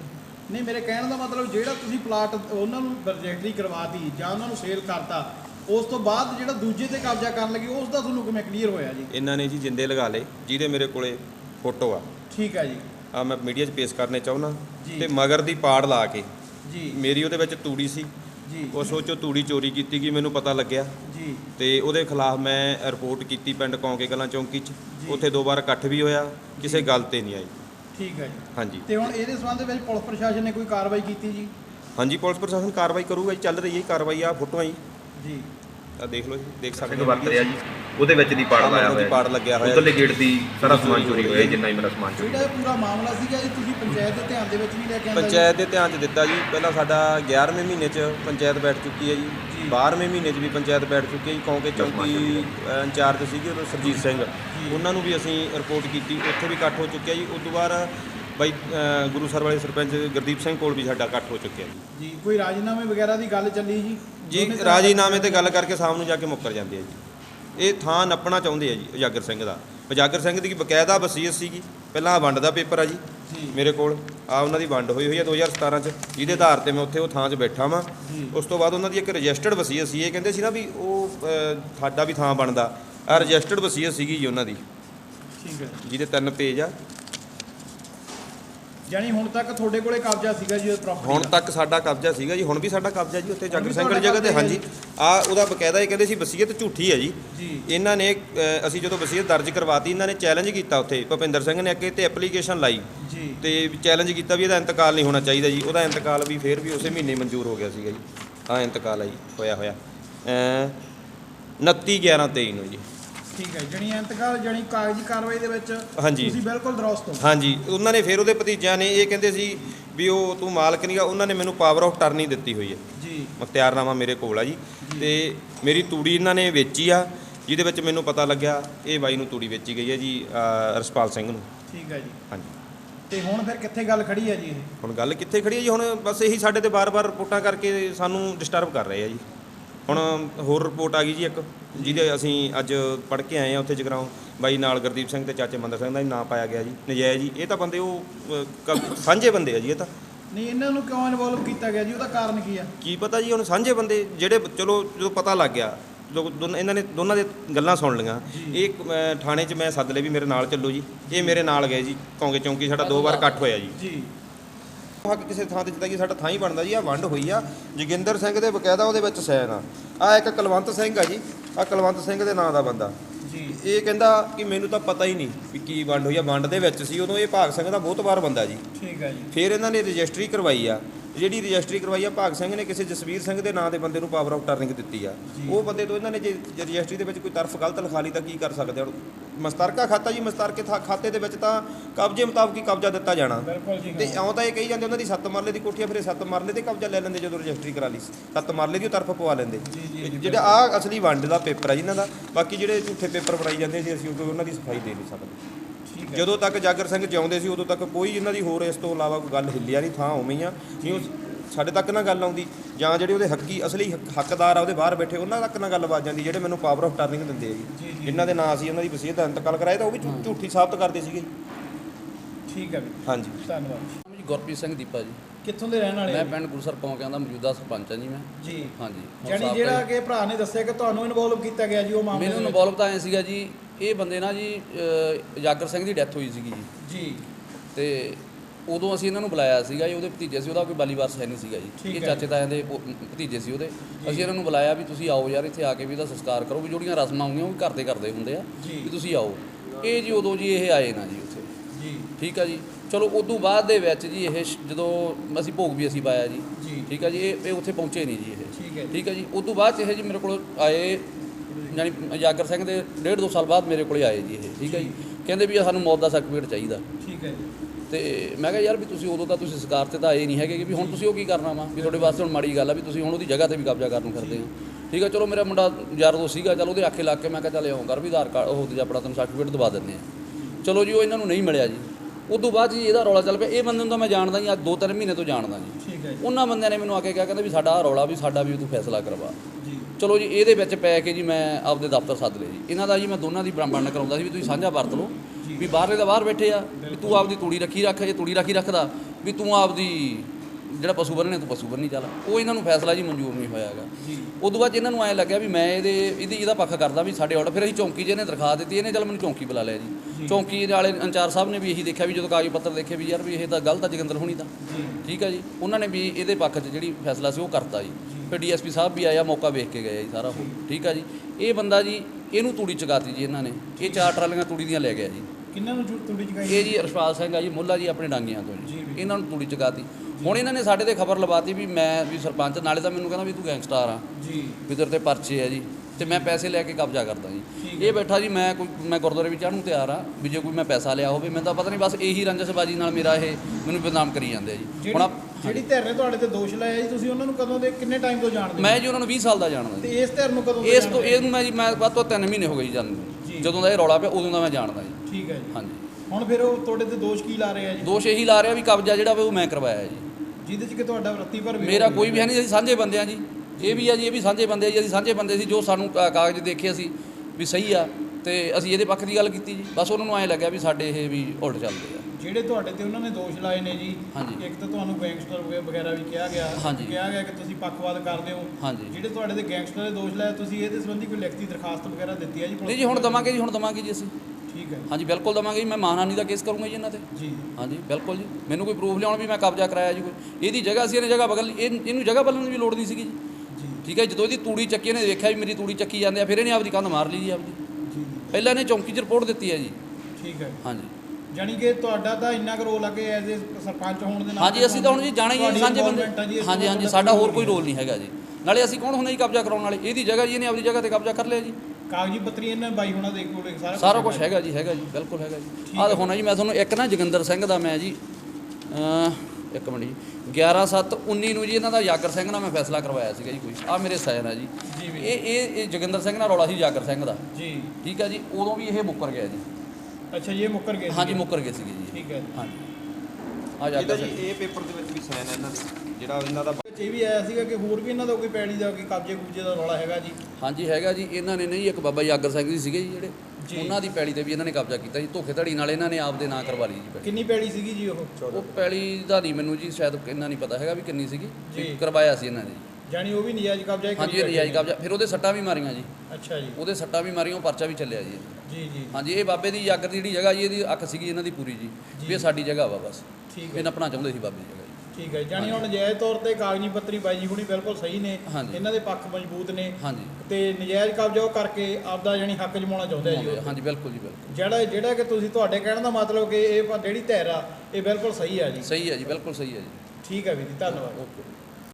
ਨਹੀਂ ਮੇਰੇ ਕਹਿਣ ਦਾ ਮਤਲਬ ਜਿਹੜਾ ਤੁਸੀਂ ਪਲਾਟ ਉਹਨਾਂ ਨੂੰ ਰਜਿਸਟਰੀ ਕਰਵਾਤੀ ਜਾਂ ਉਹਨਾਂ ਨੂੰ ਸੇਲ ਕਰਤਾ ਉਸ ਤੋਂ ਬਾਅਦ ਜਿਹੜਾ ਦੂਜੇ ਤੇ ਕਬਜ਼ਾ ਕਰਨ ਲੱਗੇ ਉਸ ਦਾ ਤੁਹਾਨੂੰ ਕਿਵੇਂ ਕਲੀਅਰ ਹੋਇਆ ਜੀ?
ਇਹਨਾਂ ਨੇ ਜੀ ਜਿੰਦੇ ਲਗਾ ਲਏ ਜਿਹਦੇ ਮੇਰੇ ਕੋਲੇ ਫੋਟੋ ਆ।
ਠੀਕ ਹੈ ਜੀ।
ਆ ਮੈਂ ਮੀਡੀਆ 'ਚ ਪੇਸ਼ ਕਰਨੇ ਚਾਹੁੰਦਾ। ਤੇ ਮਗਰ ਦੀ ਪਾੜ ਲਾ ਕੇ
ਜੀ।
ਮੇਰੀ ਉਹਦੇ ਵਿੱਚ ਤੂੜੀ ਸੀ।
ਜੀ।
ਉਹ ਸੋਚੋ ਤੂੜੀ ਚੋਰੀ ਕੀਤੀ ਗਈ ਮੈਨੂੰ ਪਤਾ ਲੱਗਿਆ।
ਜੀ।
ਤੇ ਉਹਦੇ ਖਿਲਾਫ ਮੈਂ ਰਿਪੋਰਟ ਕੀਤੀ ਪਿੰਡ ਕੌਂਕੇ ਕਲਾਂ ਚੌਂਕੀ 'ਚ। ਉੱਥੇ ਦੋ ਵਾਰ ਇਕੱਠ ਵੀ ਹੋਇਆ ਕਿਸੇ ਗੱਲ ਤੇ ਨਹੀਂ ਆਈ।
ਠੀਕ ਹੈ ਜੀ।
ਹਾਂਜੀ।
ਤੇ ਹੁਣ ਇਹਦੇ ਸੰਬੰਧ ਵਿੱਚ ਪੁਲਿਸ ਪ੍ਰਸ਼ਾਸਨ ਨੇ ਕੋਈ ਕਾਰਵਾਈ ਕੀਤੀ ਜੀ?
ਹਾਂਜੀ ਪੁਲਿਸ ਪ੍ਰਸ਼ਾਸਨ ਕਾਰਵਾਈ ਕਰੂਗਾ ਜੀ ਚੱਲ ਰਹੀ ਹੈ ਜੀ ਕਾਰਵਾਈ ਆ ਫੋਟੋਆਂ ਜੀ।
ਜੀ।
ਆ ਦੇਖ ਲਓ ਜੀ ਦੇਖ ਸਕਦੇ
ਵਰਤ ਰਿਹਾ ਜੀ। ਉਹਦੇ ਵਿੱਚ ਦੀ ਪਾੜ ਲਾਇਆ ਹੋਇਆ
ਪਾੜ ਲੱਗਿਆ ਹੋਇਆ
ਉਧਰਲੇ ਗੇਟ ਦੀ ਸਾਰਾ ਸਮਾਨ ਚੋਰੀ ਹੋਇਆ ਜਿੰਨਾ ਹੀ ਮੇਰਾ ਸਮਾਨ ਚੋਰੀ
ਇਹ ਪੂਰਾ ਮਾਮਲਾ ਸੀਗਾ ਜੀ ਤੁਸੀਂ ਪੰਚਾਇਤ ਦੇ ਧਿਆਨ ਦੇ ਵਿੱਚ ਨਹੀਂ ਲੈ ਕੇ ਆਂਦਾ
ਪੰਚਾਇਤ ਦੇ ਧਿਆਨ 'ਚ ਦਿੱਤਾ ਜੀ। ਪਹਿਲਾਂ ਸਾਡਾ 11ਵੇਂ ਮਹੀਨੇ 'ਚ ਪੰਚਾਇਤ ਬੈਠ ਚੁੱਕੀ ਹੈ ਜੀ।
ਜੀ।
12ਵੇਂ ਮਹੀਨੇ 'ਚ ਵੀ ਪੰਚਾਇਤ ਬੈਠ ਚੁੱਕੀ ਹੈ ਜੀ। ਕਿਉਂਕਿ ਚੌਂਕੀ ਇੰਚਾਰਜ ਸੀਗੇ ਉਦੋਂ ਸਰਜੀਤ ਸਿੰਘ। ਉਹਨਾਂ ਨੂੰ ਵੀ ਅਸੀਂ ਰਿਪੋਰਟ ਕੀਤੀ। ਉੱਥੇ ਵੀ ਇਕੱਠ ਹੋ ਚੁੱਕਿਆ ਜੀ। ਉਸ ਤੋਂ ਬਾਅਦ ਬਾਈ ਗੁਰੂ ਸਰ ਵਾਲੇ ਸਰਪੰਚ ਗੁਰਦੀਪ ਸਿੰਘ ਕੋਲ ਵੀ ਸਾਡਾ ਇਕੱਠ ਹੋ ਚੁੱਕਿਆ ਜੀ।
ਜੀ ਕੋਈ ਰਾਜੀਨਾਮੇ ਵਗੈਰਾ ਦੀ ਗੱਲ ਚੱਲੀ ਜੀ?
ਜੀ ਰਾਜੀਨਾਮੇ ਤੇ ਗੱਲ ਕਰਕੇ ਸ਼ਾਮ ਨੂੰ ਜਾ ਕੇ ਮੁੱਕਰ ਜਾਂਦੇ ਆ ਜੀ। ਇਹ ਥਾਂ ਨੱਪਣਾ ਚਾਹੁੰਦੇ ਆ ਜੀ ਉਜਾਗਰ ਸਿੰਘ ਦਾ। ਉਜਾਗਰ ਸਿੰਘ ਦੀ ਬਕਾਇਦਾ ਵਸੀਅਤ ਸੀਗੀ। ਪਹਿਲਾਂ ਵੰਡ ਦਾ ਪੇਪਰ ਆ ਜੀ ਮੇਰੇ ਕੋਲ। ਆ ਉਹਨਾਂ ਦੀ ਵੰਡ ਹੋਈ ਹੋਈ ਹੈ 2017 ਚ। ਜਿਹਦੇ ਆਧਾਰ ਤੇ ਮੈਂ ਉੱਥੇ ਉਹ ਥਾਂ 'ਚ ਬੈਠਾ ਵਾਂ। ਉਸ ਤੋਂ ਬਾਅਦ ਉਹਨਾਂ ਦੀ ਇੱਕ ਰਜਿਸਟਰਡ ਵਸੀਅਤ ਸੀ। ਇਹ ਕਹਿੰਦੇ ਸੀ ਨਾ ਵੀ ਉਹ ਸਾਡਾ ਵੀ ਥਾਂ ਬਣਦਾ। ਆ ਰਜਿਸਟਰਡ ਵਸੀਅਤ ਸੀਗੀ ਜੀ ਉਹਨਾਂ ਦੀ।
ਠੀਕ ਹੈ।
ਜਿਹਦੇ ਤਿੰਨ ਪੇਜ ਆ।
ਜਾਨੀ ਹੁਣ ਤੱਕ ਤੁਹਾਡੇ ਕੋਲੇ ਕਬਜ਼ਾ ਸੀਗਾ ਜੀ ਉਹ ਪ੍ਰਾਪਰਟੀ
ਹੁਣ ਤੱਕ ਸਾਡਾ ਕਬਜ਼ਾ ਸੀਗਾ ਜੀ ਹੁਣ ਵੀ ਸਾਡਾ ਕਬਜ਼ਾ ਜੀ ਉੱਥੇ ਜਾਗਰ ਸਿੰਘ ਵਾਲੀ ਜਗ੍ਹਾ ਤੇ ਹਾਂਜੀ। ਆ ਉਹਦਾ ਬਕਾਇਦਾ ਇਹ ਕਹਿੰਦੇ ਸੀ ਵਸੀਅਤ ਝੂਠੀ ਹੈ ਜੀ।
ਜੀ।
ਇਹਨਾਂ ਨੇ ਅ, ਅਸੀਂ ਜਦੋਂ ਵਸੀਅਤ ਦਰਜ ਕਰਵਾਤੀ ਇਹਨਾਂ ਨੇ ਚੈਲੰਜ ਕੀਤਾ ਉੱਥੇ ਭੁਪਿੰਦਰ ਸਿੰਘ ਨੇ ਅੱਗੇ ਤੇ ਐਪਲੀਕੇਸ਼ਨ ਲਾਈ।
ਜੀ।
ਤੇ ਚੈਲੰਜ ਕੀਤਾ ਵੀ ਇਹਦਾ ਇੰਤਕਾਲ ਨਹੀਂ ਹੋਣਾ ਚਾਹੀਦਾ ਜੀ। ਉਹਦਾ ਇੰਤਕਾਲ ਵੀ ਫੇਰ ਵੀ ਉਸੇ ਮਹੀਨੇ ਮਨਜ਼ੂਰ ਹੋ ਗਿਆ ਸੀਗਾ ਜੀ। ਹਾਂ ਇੰਤਕਾਲ ਹੈ ਜੀ ਹੋਇਆ ਹੋਇਆ। ਅ 29 11 23 ਨੂੰ ਜੀ।
ਠੀਕ ਹੈ ਜਣੀ ਇੰਤਕਾਲ ਜਣੀ ਕਾਗਜ਼ੀ ਕਾਰਵਾਈ ਦੇ ਵਿੱਚ
ਹਾਂਜੀ।
ਤੁਸੀਂ ਬਿਲਕੁਲ ਦਰੁਸਤ ਹੋ।
ਹਾਂਜੀ ਉਹਨਾਂ ਨੇ ਫਿਰ ਉਹਦੇ ਭਤੀਜਿਆਂ ਨੇ ਇਹ ਕਹਿੰਦੇ ਸੀ ਵੀ ਉਹ ਤੂੰ ਮਾਲਕ ਨਹੀਂਗਾ ਉਹਨਾਂ ਨੇ ਮੈਨੂੰ ਪਾਵਰ ਆਫ ਟਰਨੀ ਦਿੱਤੀ ਹੋਈ ਹੈ।
ਜੀ।
ਮੁਖਤਿਆਰਨਾਮਾ ਮੇਰੇ ਕੋਲ ਆ ਜੀ। ਤੇ ਮੇਰੀ ਤੂੜੀ ਇਹਨਾਂ ਨੇ ਵੇਚੀ ਆ ਜਿਹਦੇ ਵਿੱਚ ਮੈਨੂੰ ਪਤਾ ਲੱਗਿਆ ਇਹ ਬਾਈ ਨੂੰ ਤੂੜੀ ਵੇਚੀ ਗਈ ਹੈ ਜੀ ਰਸਪਾਲ ਸਿੰਘ ਨੂੰ।
ਠੀਕ ਹੈ ਜੀ।
ਹਾਂਜੀ।
ਤੇ ਹੁਣ ਫਿਰ ਕਿੱਥੇ ਗੱਲ ਖੜੀ ਹੈ ਜੀ ਇਹ?
ਹੁਣ ਗੱਲ ਕਿੱਥੇ ਖੜੀ ਹੈ ਜੀ? ਹੁਣ ਬਸ ਇਹੀ ਸਾਡੇ ਤੇ ਬਾਰ-ਬਾਰ ਰਿਪੋਰਟਾਂ ਕਰਕੇ ਸਾਨੂੰ ਡਿਸਟਰਬ ਕਰ ਰਹੇ ਆ ਜੀ। ਹੁਣ ਹੋਰ ਰਿਪੋਰਟ ਆ ਗਈ ਜੀ ਇੱਕ ਜਿਹਦੇ ਅਸੀਂ ਅੱਜ ਪੜ੍ਹ ਕੇ ਆਏ ਆ ਉੱਥੇ ਜਗਰਾਉਂ। ਬਾਈ ਨਾਲ ਗੁਰਦੀਪ ਸਿੰਘ ਤੇ ਚਾਚੇ ਮੰਦਰ ਸਿੰਘ ਦਾ ਵੀ ਨਾਂ ਪਾਇਆ ਗਿਆ ਜੀ ਨਜਾਇਜ਼ ਜੀ। ਇਹ ਤਾਂ ਬੰਦੇ ਉਹ ਅ, ਕ- ਸਾਂਝੇ ਬੰਦੇ ਆ ਜੀ ਇਹ ਤਾਂ।
ਨਹੀਂ ਇਹਨਾਂ ਨੂੰ ਕਿਉਂ ਇਨਵੋਲਵ ਕੀਤਾ ਗਿਆ ਜੀ? ਉਹਦਾ ਕਾਰਨ ਕੀ ਆ?
ਕੀ ਪਤਾ ਜੀ ਹੁਣ ਸਾਂਝੇ ਬੰਦੇ ਜਿਹੜੇ ਚਲੋ ਜਦੋਂ ਪਤਾ ਲੱਗ ਗਿਆ ਲੋਕ ਦੋਨ- ਇਹਨਾਂ ਨੇ ਦੋਨਾਂ ਦੇ ਗੱਲਾਂ ਸੁਣ ਲਈਆਂ।
ਜੀ।
ਇਹ ਅ, ਥਾਣੇ 'ਚ ਮੈਂ ਸੱਦ ਲਏ ਵੀ ਮੇਰੇ ਨਾਲ ਚੱਲੋ ਜੀ। ਇਹ ਮੇਰੇ ਨਾਲ ਗਏ ਜੀ। ਕੌਂਗੇ ਚੌਂਕੀ ਸਾਡਾ ਦੋ ਵਾਰ ਇਕੱਠ ਹੋਇਆ ਜੀ।
ਜੀ।
ਹੱਕ ਕਿਸੇ ਥਾਂ ਤੇ ਜਿੱਦਾਂ ਕਿ ਸਾਡਾ ਥਾਂ ਹੀ ਬਣਦਾ ਜੀ ਆ ਵੰਡ ਹੋਈ ਆ। ਜੋਗਿੰਦਰ ਸਿੰਘ ਦੇ ਬਕਾਇਦਾ ਉਹਦੇ ਵਿੱਚ ਸੈਨ ਆ। ਆ ਇੱਕ ਕੁਲਵੰਤ ਸਿੰਘ ਆ ਜੀ ਆ ਕੁਲਵੰਤ ਸਿੰਘ ਦੇ ਨਾਂ ਦਾ ਬੰਦਾ।
ਜੀ।
ਇਹ ਕਹਿੰਦਾ ਕਿ ਮੈਨੂੰ ਤਾਂ ਪਤਾ ਹੀ ਨਹੀਂ ਵੀ ਕੀ ਵੰਡ ਹੋਈ ਆ। ਵੰਡ ਦੇ ਵਿੱਚ ਸੀ ਉਦੋਂ ਇਹ ਭਾਗ ਸਿੰਘ ਦਾ ਬਹੁਤ ਵਾਰ ਬੰਦਾ ਜੀ।
ਠੀਕ ਹੈ ਜੀ।
ਫਿਰ ਇਹਨਾਂ ਨੇ ਰਜਿਸਟਰੀ ਕਰਵਾਈ ਆ। ਜਿਹੜੀ ਰਜਿਸਟਰੀ ਕਰਵਾਈ ਆ ਭਾਗ ਸਿੰਘ ਨੇ ਕਿਸੇ ਜਸਵੀਰ ਸਿੰਘ ਦੇ ਨਾਂ ਦੇ ਬੰਦੇ ਨੂੰ ਪਾਵਰ ਆਫ ਟਰਨਿੰਗ ਦਿੱਤੀ ਆ। ਉਹ ਬੰਦੇ ਤੋਂ ਇਹਨਾਂ ਨੇ ਜੇ ਜੇ ਰਜਿਸਟਰੀ ਦੇ ਵਿੱਚ ਕੋਈ ਤਰਫ ਗਲਤ ਲਿਖਾ ਲਈ ਤਾਂ ਕੀ ਕਰ ਸਕਦੇ ਹੁਣ ਮਸਤਰਕਾ ਖਾਤਾ ਜੀ ਮਸਤਰਕੇ ਥਾ- ਖਾਤੇ ਦੇ ਵਿੱਚ ਤਾਂ ਕਬਜ਼ੇ ਮੁਤਾਬਕ ਹੀ ਕਬਜ਼ਾ ਦਿੱਤਾ ਜਾਣਾ।
ਬਿਲਕੁਲ ਜੀ
ਤੇ ਇਉਂ ਤਾਂ ਇਹ ਕਹੀ ਜਾਂਦੇ ਉਹਨਾਂ ਦੀ ਸੱਤ ਮਰਲੇ ਦੀ ਕੋਠੀ ਆ ਫਿਰ ਇਹ ਸੱਤ ਮਰਲੇ ਤੇ ਕਬਜ਼ਾ ਲੈ ਲੈਂਦੇ ਜਦੋਂ ਰਜਿਸਟਰੀ ਕਰਾ ਲਈ ਸੱਤ ਮਰਲੇ ਦੀ ਉਹ ਤਰਫ ਪਵਾ ਲੈਂਦੇ। ਜਿਹੜਾ ਆ ਅਸਲੀ ਵੰਡ ਦਾ ਪੇਪਰ ਆ ਜਿਨ੍ਹਾਂ ਦਾ। ਬਾਕੀ ਜਿਹੜੇ ਝੂਠੇ ਪੇਪਰ ਬਣਾਈ ਜਾਂਦੇ ਸੀ ਅਸੀਂ ਉਹ- ਉਹਨਾਂ ਦੀ ਸਫ਼ਾਈ ਦੇ ਨਹੀਂ ਸਕਦੇ। ਜਦੋਂ ਤੱਕ ਜਾਗਰ ਸਿੰਘ ਜਿਉਂਦੇ ਸੀ ਉਦੋਂ ਤੱਕ ਕੋਈ ਇਹਨਾਂ ਦੀ ਹੋਰ ਇਸ ਤੋਂ ਇਲਾਵਾ ਕੋਈ ਗੱਲ ਹਿੱਲਿਆ ਨਹੀਂ ਥਾਂ ਉਵੇਂ ਹੀ ਆ। ਉਹ ਸਾਡੇ ਤੱਕ ਨਾ ਗੱਲ ਆਉਂਦੀ ਜਾਂ ਜਿਹੜੇ ਉਹਦੇ ਹੱਕੀ ਅਸਲੀ ਹੱਕ- ਹੱਕਦਾਰ ਆ ਉਹਦੇ ਬਾਹਰ ਬੈਠੇ ਉਹਨਾਂ ਤੱਕ ਨਾ ਗੱਲ ਵੱਜ ਜਾਂਦੀ ਜਿਹੜੇ ਮੈਨੂੰ ਪਾਵਰ ਆਫ ਟਰਨਿੰਗ ਦਿੰਦੇ ਆ ਜੀ ਜਿਨ੍ਹਾਂ ਦੇ ਨਾਂ ਸੀ ਉਹਨਾਂ ਦੀ ਵਸੀਅਤ ਦਾ ਇੰਤਕਾਲ ਕਰਾਇਆ ਤਾਂ ਉਹ ਵੀ ਝੂ- ਝੂਠੀ ਸਾਬਤ ਕਰਦੇ ਸੀਗੇ।
ਠੀਕ ਹੈ ਜੀ
ਹਾਂਜੀ।
ਧੰਨਵਾਦ
ਜੀ। ਗੁਰਪ੍ਰੀਤ ਸਿੰਘ ਦੀਪਾ ਜੀ।
ਕਿੱਥੋਂ ਦੇ ਰਹਿਣ ਵਾਲੇ
ਮੈਂ? ਪਿੰਡ ਗੁਰਸਰ ਪੌਂਕਿਆਂ ਦਾ ਮੌਜੂਦਾ ਸਰਪੰਚ ਹਾਂ ਜੀ ਮੈਂ।
ਜੀ।
ਹਾਂਜੀ ਹੁਣ
ਜਿਹੜਾ ਕਿ ਭਰਾ ਨੇ ਦੱਸਿਆ ਕਿ ਤੁਹਾਨੂੰ ਇਨਵੋਲਵ ਕੀਤਾ ਗਿਆ ਜੀ ਉਹ ਮਾਮਲੇ
ਮੈਨੂੰ
ਵਿੱਚ।
ਇਨਵੋਲਵ ਤਾਂ ਐ ਸੀਗਾ ਜੀ ਇਹ ਬੰਦੇ ਨਾ ਜੀ ਅਹ, ਜਾਗਰ ਸਿੰਘ ਦੀ ਡੈਥ ਹੋਈ ਸੀਗੀ ਜੀ।
ਜੀ।
ਤੇ ਉਦੋਂ ਅਸੀਂ ਇਹਨਾਂ ਨੂੰ ਬੁਲਾਇਆ ਸੀਗਾ ਜੀ ਉਹਦੇ ਭਤੀਜੇ ਸੀ ਉਹਦਾ ਕੋਈ ਬਾਲੀ ਵਾਰਸ ਹੈ ਨਹੀਂ ਸੀਗਾ ਜੀ।
ਠੀਕ
ਇਹ
ਹੈ।
ਚਾਚੇ ਤਾਇਆਂ ਦੇ ਪੋ- ਭਤੀਜੇ ਸੀ ਉਹਦੇ। ਅਸੀਂ ਇਹਨਾਂ ਨੂੰ ਬੁਲਾਇਆ ਵੀ ਤੁਸੀਂ ਆਓ ਯਾਰ ਇੱਥੇ ਆ ਕੇ ਵੀ ਇਹਦਾ ਸੰਸਕਾਰ ਕਰੋ ਵੀ ਜਿਹੜੀਆਂ ਰਸਮਾਂ ਹੁੰਦੀਆਂ ਉਹ ਵੀ ਘਰ ਦੇ ਕਰਦੇ ਹੁੰਦੇ ਆ
ਜੀ।
ਵੀ ਤੁਸੀਂ ਆਓ। ਇਹ ਜੀ ਉਦੋਂ ਜੀ ਇਹ ਆਏ ਨਾ ਜੀ ਉੱਥੇ। ਠੀਕ ਆ ਜੀ? ਚਲੋ ਉਦੋਂ ਬਾਅਦ ਦੇ ਵਿੱਚ ਜੀ ਇਹ ਜਦੋਂ ਅਸੀਂ ਭੋਗ ਵੀ ਅਸੀਂ ਪਾਇਆ ਜੀ। ਠੀਕ ਆ ਜੀ? ਇਹ ਇਹ ਉੱਥੇ ਪਹੁੰਚੇ ਨਹੀਂ ਜੀ ਇਹ।
ਠੀਕ ਹੈ ਜੀ।
ਤੋਂ ਬਾਅਦ ਇਹ ਜੀ ਮੇਰੇ ਕੋਲ ਆਏ ਯਾਨੀ ਜਾਗਰ ਸਿੰਘ ਦੇ ਡੇਢ ਦੋ ਸਾਲ ਬਾਅਦ ਮੇਰੇ ਕੋਲੇ ਆਏ ਜੀ ਇਹ। ਠੀਕ ਹੈ ਜੀ? ਕਹਿੰਦੇ ਵੀ ਸਾਨੂੰ ਮੌਤ ਦਾ ਸਰਟੀਫਿਕੇਟ ਚਾਹੀਦਾ।
ਠੀਕ ਹੈ ਜੀ।
ਤੇ ਮੈਂ ਕਿਹਾ ਯਾਰ ਵੀ ਤੁਸੀਂ ਉਦੋਂ ਤਾਂ ਤੁਸੀਂ ਸਰਕਾਰ ਤੇ ਤਾਂ ਆਏ ਨਹੀਂ ਹੈਗੇ ਕਿ ਵੀ ਹੁਣ ਤੁਸੀਂ ਉਹ ਕੀ ਕਰਨਾ ਵਾ? ਵੀ ਤੁਹਾਡੇ ਵਾਸਤੇ ਹੁਣ ਮਾੜੀ ਗੱਲ ਆ ਵੀ ਤੁਸੀਂ ਹੁਣ ਉਹਦੀ ਜਗ੍ਹਾ ਤੇ ਵੀ ਕਬਜ਼ਾ ਕਰਨ ਨੂੰ ਫਿਰਦੇ ਹੋ। ਠੀਕ ਹੈ ਚਲੋ ਮੇਰਾ ਮੁੰਡਾ ਯਾਰ ਦੋ ਸੀਗਾ ਚਲ ਉਹਦੇ ਆਖੇ ਲੱਗ ਕੇ ਮੈਂ ਕਿਹਾ ਚੱਲ ਇਉਂ ਕਰ ਵੀ ਆਧਾਰ ਕਾਰਡ ਉਹ ਤੇ ਆਪਣਾ ਤੈਨੂੰ ਸਰਟੀਫਿਕੇਟ ਦਵਾ ਦਿੰਦੇ ਆ। ਚਲੋ ਜੀ ਉਹ ਇਹਨਾਂ ਨੂੰ ਨਹੀਂ ਮਿਲਿਆ ਜੀ। ਉਸ ਤੋਂ ਬਾਅਦ ਜੀ ਇਹਦਾ ਰੌਲਾ ਚੱਲ ਪਿਆ। ਇਹ ਬੰਦੇ ਨੂੰ ਤਾਂ ਮੈਂ ਜਾਣਦਾ ਜੀ ਅੱਜ ਦੋ ਤਿੰਨ ਮਹੀਨੇ ਤੋਂ ਜਾਣਦਾ ਜੀ।
ਠੀਕ ਹੈ ਜੀ।
ਉਹਨਾਂ ਬੰਦਿਆਂ ਨੇ ਮੈਨੂੰ ਆ ਕੇ ਕਿਹਾ ਕਹਿੰਦੇ ਵੀ ਸਾਡਾ ਆਹ ਰੌਲਾ ਵੀ ਸਾਡਾ ਵੀ ਤੂੰ ਫੈਸਲਾ ਕਰਵਾ।
ਜੀ।
ਚਲੋ ਜੀ ਇਹਦੇ ਵਿੱਚ ਪੈ ਕੇ ਜੀ ਮੈਂ ਆਪਦੇ ਦਫ਼ਤਰ ਸੱਦ ਲਏ ਜੀ। ਇਹਨਾਂ ਦਾ ਜੀ ਮੈਂ ਦੋਨਾਂ ਦੀ ਬ੍ਰਾਹਮਣ ਕਰਾਉਂਦਾ ਸੀ ਵੀ ਤੁਸੀਂ ਸਾਂਝਾ ਵਰਤ ਲਓ। ਵੀ ਬਾਹਰਲੇ ਦਾ ਬਾਹਰ ਬੈਠੇ ਆ। ਵੀ ਤੂੰ ਆਪਦੀ ਤੂੜੀ ਰੱਖੀ ਰੱਖ ਜੇ ਤੂੜੀ ਰੱਖੀ ਰੱਖਦਾ ਵੀ ਤੂੰ ਆਪਦੀ ਜਿਹੜਾ ਪਸ਼ੂ ਬੰਨਣੇ ਤੂੰ ਪਸ਼ੂ ਬੰਨੀ ਚੱਲ। ਉਹ ਇਹਨਾਂ ਨੂੰ ਫੈਸਲਾ ਜੀ ਮਨਜ਼ੂਰ ਨਹੀਂ ਹੋਇਆ ਹੈਗਾ
ਜੀ।
ਉਦੋਂ ਬਾਅਦ ਇਹਨਾਂ ਨੂੰ ਐਂ ਲੱਗਿਆ ਵੀ ਮੈਂ ਇਹਦੇ ਇਹਦੀ ਇਹਦਾ ਪੱਖ ਕਰਦਾ ਵੀ ਸਾਡੇ ਆਰਡਰ। ਫਿਰ ਅਸੀਂ ਚੌਂਕੀ ਜਿਹਨੇ ਦਰਖਾਸਤ ਦਿੱਤੀ ਇਹਨੇ ਚੱਲ ਮੈਨੂੰ ਚੌਂਕੀ ਬੁਲਾ ਲਿਆ ਜੀ। ਚੌਂਕੀ ਵਾਲੇ ਅੰਚਾਰ ਸਾਹਿਬ ਨੇ ਵੀ ਇਹੀ ਦੇਖਿਆ ਵੀ ਜਦੋਂ ਕਾਗਜ਼ ਪੱਤਰ ਦੇਖੇ ਵੀ ਯਾਰ ਵੀ ਇਹ ਤਾਂ ਗਲਤ ਆ ਜਗਿੰਦਰ ਹੋਣੀ ਤਾਂ।
ਜੀ।
ਠੀਕ ਹੈ ਜੀ? ਉਹਨਾਂ ਨੇ ਵੀ ਇਹਦੇ ਪੱਖ 'ਚ ਜਿਹੜੀ ਫੈਸਲਾ ਸੀ ਉਹ ਕਰਤਾ ਜੀ। ਫਿਰ ਡੀਐਸਪੀ ਸਾਹਿਬ ਵੀ ਆਇਆ ਮੌਕਾ ਵੇਖ ਕੇ ਗਏ ਜੀ ਸਾਰਾ ਉਹ। ਠੀਕ ਹੈ ਜੀ? ਇਹ ਬੰਦਾ ਜੀ ਇਹਨੂੰ ਤੂੜੀ ਚਗਾਤੀ ਜੀ ਇਹਨਾਂ ਨੇ। ਇਹ ਚਾਰ ਟਰਾਲੀਆਂ ਤੂੜੀ ਦੀਆਂ ਲੈ ਗਿਆ ਜੀ।
ਕਿੰਨਾਂ ਨੂੰ ਤੁੜੀ ਚਕਾਈ
ਇਹ ਜੀ ਰਸ਼ਪਾਲ ਸਿੰਘ ਆ ਜੀ ਮੁੱਲਾ ਜੀ ਆਪਣੇ ਡਾਂਗੀਆਂ ਤੋਂ
ਜੀ,
ਜੀ। ਇਹਨਾਂ ਨੂੰ ਤੂੜੀ ਚਗਾਤੀ ਹੁਣ ਇਹਨਾਂ ਨੇ ਸਾਡੇ ਤੇ ਖਬਰ ਲਵਾਤੀ ਵੀ ਮੈਂ ਵੀ ਸਰਪੰਚ ਨਾਲੇ ਤਾਂ ਮੈਨੂੰ ਕਹਿੰਦਾ ਵੀ ਤੂੰ ਗੈਂਗਸਟਰ ਆ।
ਜੀ।
ਵੀ ਤੇਰੇ ਤੇ ਪਰਚੇ ਆ ਜੀ। ਤੇ ਮੈਂ ਪੈਸੇ ਲੈ ਕੇ ਕਬਜ਼ਾ ਕਰਦਾ ਜੀ। ਇਹ ਬੈਠਾ ਜੀ ਮੈਂ ਕੋਈ ਮੈਂ ਗੁਰਦੁਆਰੇ ਵਿੱਚ ਚੜ੍ਹਨ ਨੂੰ ਤਿਆਰ ਆ ਵੀ ਜੇ ਕੋਈ ਮੈਂ ਪੈਸਾ ਲਿਆ ਹੋਵੇ ਮੈਨੂੰ ਤਾਂ ਪਤਾ ਨਹੀਂ ਬਸ ਇਹੀ ਰੰਜਸਬਾਜੀ ਨਾਲ ਮੇਰਾ ਇਹ ਮੈਨੂੰ ਬਦਨਾਮ ਕਰੀ ਜਾਂਦੇ ਆ ਜੀ। ਹੁਣ
ਜਿਹੜੀ ਧਿਰ ਨੇ ਤੁਹਾਡੇ ਤੇ ਦੋਸ਼ ਲਾਇਆ ਜੀ ਤੁਸੀਂ ਉਹਨਾਂ ਨੂੰ ਕਦੋਂ ਦੇ ਕਿੰਨੇ ਟਾਈਮ ਤੋਂ ਜਾਣਦੇ?
ਮੈਂ ਜੀ ਉਹਨਾਂ ਨੂੰ 20 ਸਾਲ ਦਾ ਜਾਣਦਾ
ਤੇ ਇਸ ਧਿਰ ਨੂੰ ਕਦੋਂ
ਇਸ ਤੋਂ ਇਹਨੂੰ ਮੈਂ ਜੀ ਮੈਂ ਵੱਧ ਤੋਂ 3 ਮਹੀਨੇ ਹੋ ਗਏ ਜੀ ਜਾਣਦੇ। ਜਦੋਂ ਦਾ ਇਹ ਰੌਲਾ ਪਿਆ ਉਦੋਂ ਦਾ ਮੈਂ ਜਾਣਦਾ ਜੀ।
ਠੀਕ ਹੈ ਜੀ।
ਹਾਂਜੀ।
ਹੁਣ ਫਿਰ ਉਹ ਤੁਹਾਡੇ ਤੇ ਦੋਸ਼ ਕੀ ਲਾ ਰਹੇ ਆ ਜੀ?
ਦੋਸ਼ ਇਹੀ ਲਾ ਰਿਹਾ ਵੀ ਕਬਜ਼ਾ ਜਿਹੜਾ ਵਾ ਉਹ ਮੈਂ ਕਰਵਾਇਆ ਜੀ।
ਜਿਹਦੇ ਚ ਕਿ ਤੁਹਾਡਾ ਰੱਤੀ ਪਰ
ਮੇਰਾ ਕੋਈ ਵੀ ਹੈ ਨਹੀਂ ਅਸੀਂ ਸਾਂਝੇ ਬੰਦੇ ਆ ਜੀ। ਇਹ ਵੀ ਆ ਜੀ ਇਹ ਵੀ ਸਾਂਝੇ ਬੰਦੇ ਆ ਜੀ ਅਸੀਂ ਸਾਂਝੇ ਬੰਦੇ ਸੀ ਜੋ ਸਾਨੂੰ ਕਾ- ਕਾਗਜ਼ ਦੇਖੇ ਸੀ ਵੀ ਸਹੀ ਆ ਤੇ ਅਸੀਂ ਇਹਦੇ ਪੱਖ ਦੀ ਗੱਲ ਕੀਤੀ ਜੀ। ਬਸ ਉਹਨਾਂ ਨੂੰ ਐਂ ਲੱਗਿਆ ਵੀ ਸਾਡੇ ਇਹ ਵੀ ਉਲਟ ਚੱਲਦੇ ਆ।
ਜਿਹੜੇ ਤੁਹਾਡੇ ਤੇ ਉਹਨਾਂ ਨੇ ਦੋਸ਼ ਲਾਏ ਨੇ ਜੀ
ਹਾਂਜੀ।
ਇੱਕ ਤਾਂ ਤੁਹਾਨੂੰ ਗੈਂਗਸਟਰ ਵਗੈ- ਵਗੈਰਾ ਵੀ ਕਿਹਾ ਗਿਆ।
ਹਾਂਜੀ।
ਕਿਹਾ ਗਿਆ ਕਿ ਤੁਸੀਂ ਪੱਖਵਾਦ ਕਰਦੇ ਹੋ।
ਹਾਂਜੀ।
ਜਿਹੜੇ ਤੁਹਾਡੇ ਤੇ ਗੈਂਗਸਟਰ ਦੇ ਦੋਸ਼ ਲਾਏ ਤੁਸੀਂ ਇਹਦੇ ਸੰਬੰਧੀ ਕੋਈ ਲਿਖਤੀ ਦਰਖਾਸਤ ਵਗੈਰਾ ਦਿੱਤੀ ਹੈ ਜੀ
ਨਹੀਂ ਜੀ ਹੁਣ ਦਵਾਂਗੇ ਜੀ ਹੁਣ ਦਵਾਂਗੇ ਜੀ ਅਸੀਂ।
ਠੀਕ ਹੈ
ਹਾਂਜੀ ਬਿਲਕੁਲ ਦਵਾਂਗੇ ਜੀ ਮੈਂ ਮਾਨਹਾਨੀ ਦਾ ਕੇਸ ਕਰੂੰਗਾ ਜੀ ਇਹਨਾਂ ਤੇ।
ਜੀ।
ਹਾਂਜੀ ਬਿਲਕੁਲ ਜੀ। ਮੈਨੂੰ ਕੋਈ ਪ੍ਰੂਫ ਲਿਆਉਣ ਵੀ ਮੈਂ ਕਬਜ਼ਾ ਕਰਾਇਆ ਜੀ ਕੋਈ। ਇਹਦੀ ਜਗ੍ਹਾ ਸੀ ਇਹਨੇ ਜਗ੍ਹਾ ਬਗਲ ਇਹ ਇਹਨੂੰ ਜਗ੍ਹਾ ਬਦਲਣ ਦੀ ਵੀ ਲੋੜ ਨਹੀਂ ਸੀਗੀ ਜੀ। ਠੀਕ ਹੈ ਜਦੋਂ ਇਹਦੀ ਤੂੜੀ ਚੱਕੀ ਇਹਨੇ ਦੇਖਿਆ ਵੀ ਮੇਰੀ ਤੂੜੀ ਚੱਕੀ ਜਾਂਦੇ ਆ ਫਿਰ ਇਹਨੇ ਆਪਦੀ ਕੰਧ ਮਾਰ ਲਈ ਜੀ ਆਪਦੀ।
ਜੀ
ਪਹਿਲਾਂ ਇਹਨੇ ਚੌਂਕੀ 'ਚ ਰਿਪੋਰਟ ਦਿੱਤੀ ਹੈ ਜੀ।
ਠੀਕ ਹੈ
ਹਾਂਜੀ।
ਜਾਣੀ ਕਿ ਤੁਹਾਡਾ ਤਾਂ ਇੰਨਾ ਕੁ ਰੋਲ ਕਿ ਐਜ਼ ਸਰਪੰਚ ਹੋਣ ਦੇ ਨਾਲ
ਹਾਂਜੀ ਅਸੀਂ ਤਾਂ ਹੁਣ ਜੀ ਜਾਣਾ ਹੀ ਸਾਂਝੇ ਬੰਦੇ ਹਾਂਜੀ ਹਾਂਜੀ ਸਾਡਾ ਹੋਰ ਕੋਈ ਰੋਲ ਨਹੀਂ ਹੈਗਾ ਜੀ। ਨਾਲੇ ਅਸੀਂ ਕੌਣ ਹੁੰਦੇ ਜੀ ਕਬਜ਼ਾ ਕਰਾਉਣ ਵਾਲੇ? ਇਹਦੀ ਜਗ੍ਹਾ ਜੀ ਇਹਨੇ ਆਪਦੀ ਜਗ੍ਹਾ ਤੇ ਕਬਜ਼ਾ ਕਰ ਲਿਆ ਜੀ।
ਕਾਗਜ਼ੀ ਪੱਤਰੀ ਇਹਨਾਂ ਬਾਈ ਹੋਣਾ ਦੇ ਕੋਲ ਸਾਰਾ
ਸਾਰਾ ਕੁਝ ਹੈਗਾ ਜੀ ਹੈਗਾ ਜੀ ਬਿਲਕੁਲ ਹੈਗਾ ਜੀ। ਆਹ ਹੁਣ ਜੀ ਮੈਂ ਤੁਹਾਨੂੰ ਇੱਕ ਨਾ ਜੋਗਿੰਦਰ ਸਿੰਘ ਦਾ ਮੈਂ ਜੀ ਇੱਕ ਮਿੰਟ ਜੀ 11 7 19 ਨੂੰ ਜੀ ਇਹਨਾਂ ਦਾ ਜਾਗਰ ਸਿੰਘ ਨਾਲ ਮੈਂ ਫੈਸਲਾ ਕਰਵਾਇਆ ਸੀਗਾ ਜੀ ਕੋਈ। ਆ ਮੇਰੇ ਸਾਇਨ ਆ ਜੀ। ਇਹ ਇਹ ਇਹ ਜੋਗਿੰਦਰ ਸਿੰਘ ਨਾਲ ਰੌਲਾ ਸੀ ਜਾਗਰ ਸਿੰਘ ਦਾ।
ਜੀ।
ਠੀਕ ਆ ਜੀ ਉਦੋਂ ਵੀ ਇਹ ਮੁੱਕਰ ਗਿਆ ਜੀ।
ਅੱਛਾ ਜੀ, ਇਹ ਮੁੱਕਰ ਗਏ
ਹਾਂਜੀ। ਮੁੱਕਰ ਗਏ ਸੀਗੇ ਜੀ।
ਠੀਕ ਹੈ
ਹਾਂਜੀ। ਆ
ਇਹਦਾ
ਜਾਗਰ
ਜੀ
ਸਿੰਘ
ਇਹ ਪੇਪਰ ਦੇ ਵਿੱਚ ਵੀ ਸਾਈਨ ਹੈ ਇਹਨਾਂ ਦੇ। ਜਿਹੜਾ ਇਹਨਾਂ ਦਾ
ਵਿੱਚ ਇਹ ਵੀ ਆਇਆ ਸੀਗਾ ਕਿ ਹੋਰ ਵੀ ਇਹਨਾਂ ਦਾ ਕੋਈ ਪੈੜੀ ਦਾ ਕੋਈ ਕਬਜ਼ੇ ਕੁਬਜ਼ੇ ਦਾ ਰੌਲਾ ਹੈਗਾ ਜੀ?
ਹਾਂਜੀ ਹੈਗਾ ਜੀ। ਇਹਨਾਂ ਨੇ ਨਹੀਂ ਇੱਕ ਬਾਬਾ ਜਾਗਰ ਸਿੰਘ ਜੀ ਸੀਗੇ ਜੀ ਜਿਹੜੇ।
ਜੀ।
ਉਹਨਾਂ ਦੀ ਪੈਲੀ ਤੇ ਵੀ ਇਹਨਾਂ ਨੇ ਕਬਜ਼ਾ ਕੀਤਾ ਜੀ। ਧੋਖੇ ਧੜੀ ਨਾਲ ਇਹਨਾਂ ਨੇ ਆਪਦੇ ਨਾਂ ਕਰਵਾ ਲਈ ਜੀ ਪੈਲੀ
ਕਿੰਨੀ ਪੈੜੀ ਸੀਗੀ ਜੀ ਉਹ?
ਉਹ ਪੈਲੀ ਦਾ ਨਹੀਂ ਮੈਨੂੰ ਜੀ ਸ਼ਾਇਦ ਇੰਨਾ ਨਹੀਂ ਪਤਾ ਹੈਗਾ ਵੀ ਕਿੰਨੀ ਸੀਗੀ।
ਜੀ।
ਕਰਵਾਇਆ ਸੀ ਇਹਨਾਂ ਨੇ
ਜਾਣੀ ਉਹ ਵੀ ਨਜਾਇਜ਼ ਕਬਜ਼ਾ ਹੀ
ਹਾਂਜੀ
ਕਰੀ
ਇਹ ਨਜਾਇਜ਼ ਕਬਜ਼ਾ। ਫਿਰ ਉਹਦੇ ਸੱਟਾਂ ਵੀ ਮਾਰੀਆਂ ਜੀ।
ਅੱਛਾ ਜੀ।
ਉਹਦੇ ਸੱਟਾਂ ਵੀ ਮਾਰੀਆਂ ਉਹ ਪਰਚਾ ਵੀ ਚੱਲਿਆ ਜੀ।
ਜੀ ਜੀ।
ਹਾਂਜੀ ਇਹ ਬਾਬੇ ਦੀ ਜਾਗਰ ਦੀ ਜਿਹੜੀ ਜਗ੍ਹਾ ਜੀ ਇਹਦੀ ਅੱਖ ਸੀਗੀ ਇਹਨਾਂ ਦੀ ਪੂਰੀ ਜੀ। ਵੀ ਇਹ ਸਾਡੀ ਜਗ੍ਹਾ ਵਾ ਬਸ।
ਠੀਕ
ਇਹ
ਹੈ
ਨੱਪਣਾ ਚਾਹੁੰਦੇ ਸੀ ਬਾਬੇ ਜੀ।
ਠੀਕ ਹੈ ਜਾਨੀ ਹੁਣ ਨਜਾਇਜ਼ ਤੌਰ ਤੇ ਕਾਗਜ਼ੀ ਪੱਤਰੀ ਬਾਈ ਜੀ ਹੁਣੀ ਬਿਲਕੁਲ ਸਹੀ ਨੇ।
ਹਾਂਜੀ।
ਇਹਨਾਂ ਦੇ ਪੱਖ ਮਜ਼ਬੂਤ ਨੇ।
ਹਾਂਜੀ।
ਤੇ ਨਜਾਇਜ਼ ਕਬਜ਼ਾ ਉਹ ਕਰਕੇ ਆਪਦਾ ਜਾਨੀ ਹੱਕ ਜਮਾਉਣਾ ਚਾਹੁੰਦੇ ਆ ਜੀ ਉਹ।
ਹਾਂਜੀ ਬਿਲਕੁਲ ਜੀ ਬਿਲਕੁਲ।
ਜਿਹੜਾ ਜਿਹੜਾ ਕਿ ਤੁਸੀਂ ਤੁਹਾਡੇ ਕਹਿਣ ਦਾ ਮਤਲਬ ਕਿ ਇਹ ਪ- ਜਿਹੜੀ ਧੈਰ ਆ ਇਹ ਬਿਲਕੁਲ ਸਹੀ ਆ ਜੀ।
ਸਹੀ ਹੈ ਜੀ ਬਿਲਕੁਲ ਸਹੀ ਹੈ ਜੀ।
ਠੀਕ ਹੈ ਵੀਰ ਜੀ ਧੰਨਵਾਦ।
ਓਕੇ।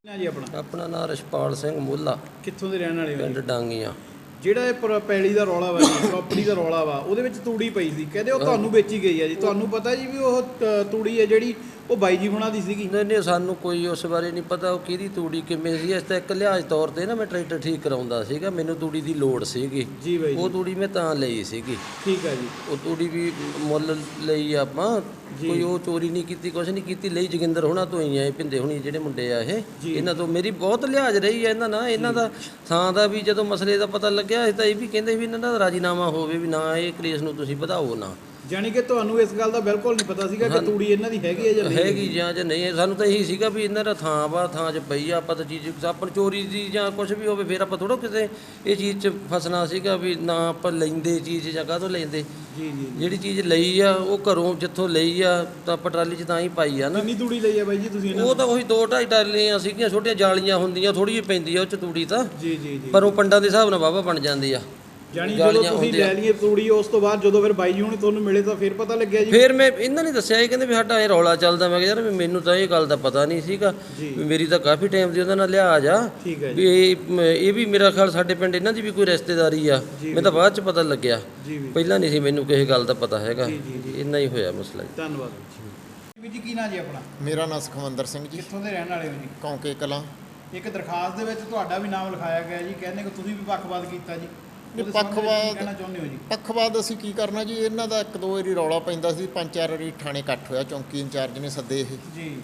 ਨਾ ਜੀ ਆਪਣਾ?
ਆਪਣਾ ਨਾਮ ਰਛਪਾਲ ਸਿੰਘ ਮੁੱਲਾ।
ਕਿੱਥੋਂ ਦੇ ਰਹਿਣ ਵਾਲੇ ਹੋ
ਪਿੰਡ
ਜੀ?
ਡਾਂਗੀਆਂ।
ਜਿਹੜਾ ਇਹ ਪੈਲੀ ਦਾ ਰੌਲਾ ਵਾ ਜੀ ਪ੍ਰਾਪਰਟੀ ਦਾ ਰੌਲਾ ਵਾ ਉਹਦੇ ਵਿੱਚ ਤੂੜੀ ਪਈ ਸੀ। ਕਹਿੰਦੇ ਉਹ ਤੁਹਾਨੂੰ ਵੇਚੀ ਗਈ ਆ ਜੀ। ਤੁਹਾਨੂੰ ਪਤਾ ਜੀ ਵੀ ਉਹ ਤੂੜੀ ਹੈ ਜਿਹੜੀ ਉਹ ਬਾਈ ਜੀ ਹੁਣਾਂ ਦੀ ਸੀਗੀ।
ਨਹੀਂ ਨਹੀਂ ਸਾਨੂੰ ਕੋਈ ਉਸ ਬਾਰੇ ਨਹੀਂ ਪਤਾ ਉਹ ਕਿਹਦੀ ਤੂੜੀ ਕਿਵੇਂ ਸੀ? ਇਸ ਤਾਂ ਇੱਕ ਲਿਹਾਜ਼ ਤੌਰ ਤੇ ਨਾ ਮੈਂ ਟਰੈਕਟਰ ਠੀਕ ਕਰਾਉਂਦਾ ਸੀਗਾ ਮੈਨੂੰ ਤੂੜੀ ਦੀ ਲੋੜ ਸੀਗੀ।
ਜੀ ਬਾਈ
ਉਹ ਤੂੜੀ ਮੈਂ ਤਾਂ ਲਈ ਸੀਗੀ।
ਠੀਕ ਹੈ ਜੀ।
ਉਹ ਤੂੜੀ ਵੀ ਮੁੱਲ ਲਈ ਆਪਾਂ ਕੋਈ ਉਹ ਚੋਰੀ ਨਹੀਂ ਕੀਤੀ ਕੁਛ ਨਹੀਂ ਕੀਤੀ ਲਈ ਜੋਗਿੰਦਰ ਹੋਣਾ ਤੋਂ ਹੀ ਆ ਇਹ ਪਿੰਦੇ ਹੋਣੀ ਜਿਹੜੇ ਮੁੰਡੇ ਆ ਇਹ। ਇਹਨਾਂ ਤੋਂ ਮੇਰੀ ਬਹੁਤ ਲਿਹਾਜ਼ ਰਹੀ ਹੈ ਇਹਨਾਂ ਨਾਲ। ਇਹਨਾਂ ਦਾ ਥਾਂ ਦਾ ਵੀ ਜਦੋਂ ਮਸਲੇ ਦਾ ਪਤਾ ਲੱਗਿਆ ਇਹ ਤਾਂ ਇਹ ਵੀ ਕਹਿੰਦੇ ਵੀ ਇਹਨਾਂ ਦਾ ਰਾਜੀਨਾਮਾ ਹੋਵੇ ਵੀ ਨਾ ਇਹ ਕੇਸ ਨੂੰ ਤੁਸੀਂ ਵਧਾਓ ਨਾ।
ਜਾਨੀ ਕਿ ਤੁਹਾਨੂੰ ਇਸ ਗੱਲ ਦਾ ਬਿਲਕੁਲ ਨਹੀਂ ਪਤਾ ਸੀਗਾ ਕਿ ਤੂੜੀ ਇਹਨਾਂ ਦੀ ਹੈਗੀ ਹੈ ਜਾਂ ਨਹੀਂ
ਹੈਗੀ ਜਾਂ ਜਾਂ ਨਹੀਂ ਹੈ। ਸਾਨੂੰ ਤਾਂ ਇਹੀ ਸੀਗਾ ਵੀ ਇਹਨਾਂ ਦਾ ਥਾਂ ਵਾ ਥਾਂ 'ਚ ਪਈ ਆ ਆਪਾਂ ਤਾਂ ਚੀਜ਼ ਆਪਾਂ ਚੋਰੀ ਦੀ ਜਾਂ ਕੁਝ ਵੀ ਹੋਵੇ ਫਿਰ ਆਪਾਂ ਥੋੜਾ ਕਿਸੇ ਇਹ ਚੀਜ਼ 'ਚ ਫਸਣਾ ਸੀਗਾ ਵੀ ਨਾ ਆਪਾਂ ਲੈਂਦੇ ਚੀਜ਼ ਜਾਂ ਕਾਹਤੋਂ ਲੈਂਦੇ।
ਜੀ ਜੀ
ਜਿਹੜੀ ਚੀਜ਼ ਲਈ ਆ ਉਹ ਘਰੋਂ ਜਿੱਥੋਂ ਲਈ ਆ ਤਾਂ ਆਪਾਂ ਟਰਾਲੀ 'ਚ ਤਾਂ ਹੀ ਪਾਈ ਆ ਨਾ।
ਕਿੰਨੀ ਤੂੜੀ ਲਈ ਹੈ ਬਾਈ ਜੀ ਤੁਸੀਂ ਇਹਨਾਂ
ਉਹ ਤਾਂ ਉਹੀ ਦੋ ਢਾਈ ਟਰਾਲੀਆਂ ਸੀਗੀਆਂ ਛੋਟੀਆਂ ਜਾਲੀਆਂ ਹੁੰਦੀਆਂ ਥੋੜੀ ਜਿਹੀ ਪੈਂਦੀ ਆ ਉਹ 'ਚ ਤੂੜੀ ਤਾਂ।
ਜੀ ਜੀ ਜੀ।
ਪਰ ਉਹ ਪੰਡਾਂ ਦੇ ਹਿਸਾਬ ਨਾਲ ਵਾਵਾ ਬਣ ਜਾਂਦੀ ਆ।
ਜਾਨੀ ਜਦੋਂ ਤੁਸੀਂ
ਹੁੰਦੀਆਂ।
ਲੈ ਲਈਏ ਤੂੜੀ ਉਸ ਤੋਂ ਬਾਅਦ ਜਦੋਂ ਫਿਰ ਬਾਈ ਜੀ ਹੁਣੀ ਤੁਹਾਨੂੰ ਮਿਲੇ ਤਾਂ ਫਿਰ ਪਤਾ ਲੱਗਿਆ ਜੀ।
ਫਿਰ ਮੈਂ ਇਹਨਾਂ ਨੇ ਦੱਸਿਆ ਇਹ ਕਹਿੰਦੇ ਵੀ ਸਾਡਾ ਇਹ ਰੌਲਾ ਚੱਲਦਾ। ਮੈਂ ਕਿਹਾ ਯਾਰ ਵੀ ਮੈਨੂੰ ਤਾਂ ਇਹ ਗੱਲ ਦਾ ਪਤਾ ਨਹੀਂ ਸੀਗਾ
ਜੀ।
ਵੀ ਮੇਰੀ ਤਾਂ ਕਾਫੀ ਟਾਈਮ ਦੀ ਉਹਨਾਂ ਨਾਲ ਲਿਹਾਜ਼ ਆ।
ਠੀਕ ਹੈ ਜੀ।
ਵੀ ਇਹ ਮ- ਇਹ ਵੀ ਮੇਰਾ ਖਿਆਲ ਸਾਡੇ ਪਿੰਡ ਇਹਨਾਂ ਦੀ ਵੀ ਕੋਈ ਰਿਸ਼ਤੇਦਾਰੀ ਆ।
ਜੀ,
ਮੈਨੂੰ ਤਾਂ ਬਾਅਦ ਚ ਪਤਾ ਲੱਗਿਆ।
ਜੀ ਵੀ
ਪਹਿਲਾਂ ਨਹੀਂ ਸੀ ਮੈਨੂੰ ਕਿਸੇ ਗੱਲ ਦਾ ਪਤਾ ਹੈਗਾ।
ਜੀ, ਜੀ, ਜੀ।
ਇੰਨਾ ਹੀ ਹੋਇਆ ਮਸਲਾ ਜੀ।
ਧੰਨਵਾਦ ਵੀ ਜੀ ਕੀ ਨਾਂ ਜੀ ਆਪਣਾ?
ਮੇਰਾ ਨਾਮ ਸੁਖਵੰਦਰ ਸਿੰਘ ਜੀ।
ਕਿੱਥੋਂ ਦੇ ਰਹਿਣ ਵਾਲੇ ਹੋ ਜੀ?
ਕੌਂਕੇ ਕਲਾਂ।
ਇੱਕ ਦਰਖਾਸਤ ਦੇ ਵਿੱਚ ਤੁਹਾਡਾ ਵੀ ਨਾਮ ਲਿਖਾਇਆ ਗਿਆ ਜੀ। ਕਹਿੰਦੇ ਕਿ ਤੁਸੀਂ ਵੀ ਪੱਖਪਾਤ ਕੀਤਾ ਜੀ। ਹੋ ਜੀ।
ਪੱਖਵਾਦ ਅਸੀਂ ਕੀ ਕਰਨਾ ਜੀ? ਇਹਨਾਂ ਦਾ ਇੱਕ ਦੋ ਵਾਰੀ ਰੌਲਾ ਪੈਂਦਾ ਸੀ ਪੰਜ ਚਾਰ ਵਾਰੀ ਥਾਣੇ ਇਕੱਠ ਹੋਇਆ ਚੌਂਕੀ ਇੰਚਾਰਜ ਨੇ ਸੱਦੇ ਇਹ।
ਜੀ।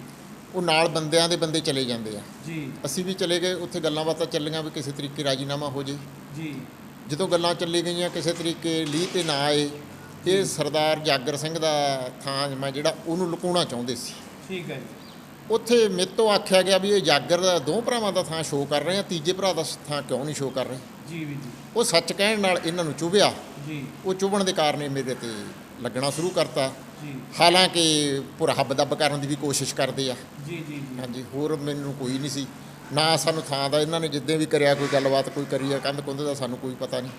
ਉਹ ਨਾਲ ਬੰਦਿਆਂ ਦੇ ਬੰਦੇ ਚਲੇ ਜਾਂਦੇ ਆ।
ਜੀ।
ਅਸੀਂ ਵੀ ਚਲੇ ਗਏ ਉੱਥੇ ਗੱਲਾਂ ਬਾਤਾਂ ਚੱਲੀਆਂ ਵੀ ਕਿਸੇ ਤਰੀਕੇ ਰਾਜੀਨਾਮਾ ਹੋ ਜੇ।
ਜੀ।
ਜਦੋਂ ਗੱਲਾਂ ਚੱਲੀ ਗਈਆਂ ਕਿਸੇ ਤਰੀਕੇ ਲੀਹ ਤੇ ਨਾ ਆਏ ਇਹ ਸਰਦਾਰ ਜਾਗਰ ਸਿੰਘ ਦਾ ਥਾਂ ਮੈਂ ਜਿਹੜਾ ਉਹਨੂੰ ਲੁਕਾਉਣਾ ਚਾਹੁੰਦੇ ਸੀ।
ਠੀਕ ਹੈ ਜੀ।
ਉੱਥੇ ਮੇਰੇ ਤੋਂ ਆਖਿਆ ਗਿਆ ਵੀ ਇਹ ਜਾਗਰ ਦਾ ਦੋ ਭਰਾਵਾਂ ਦਾ ਥਾਂ ਸ਼ੋਅ ਕਰ ਰਹੇ ਆ ਤੀਜੇ ਭਰਾ ਦਾ ਥਾਂ ਕਿਉਂ ਨਹੀਂ ਸ਼ੋਅ ਕਰ ਰਹੇ?
ਜੀ ਵੀ ਜੀ।
ਉਹ ਸੱਚ ਕਹਿਣ ਨਾਲ ਇਹਨਾਂ ਨੂੰ ਚੁਭਿਆ।
ਜੀ।
ਉਹ ਚੁਭਣ ਦੇ ਕਾਰਨ ਇਹ ਮੇਰੇ ਤੇ ਲੱਗਣਾ ਸ਼ੁਰੂ ਕਰਤਾ।
ਜੀ।
ਹਾਲਾਂਕਿ ਪੂਰਾ ਹੱਬ-ਦੱਬ ਕਰਨ ਦੀ ਵੀ ਕੋਸ਼ਿਸ਼ ਕਰਦੇ ਆ।
ਜੀ ਜੀ
ਹਾਂਜੀ ਹੋਰ ਮੈਨੂੰ ਕੋਈ ਨਹੀਂ ਸੀ। ਨਾ ਸਾਨੂੰ ਥਾਂ ਦਾ ਇਹਨਾਂ ਨੇ ਜਿੱਦਾਂ ਵੀ ਕਰਿਆ ਕੋਈ ਗੱਲਬਾਤ ਕੋਈ ਕਰੀ ਆ ਕੰਧ ਕੁੰਧ ਦਾ ਸਾਨੂੰ ਕੋਈ ਪਤਾ ਨਹੀਂ।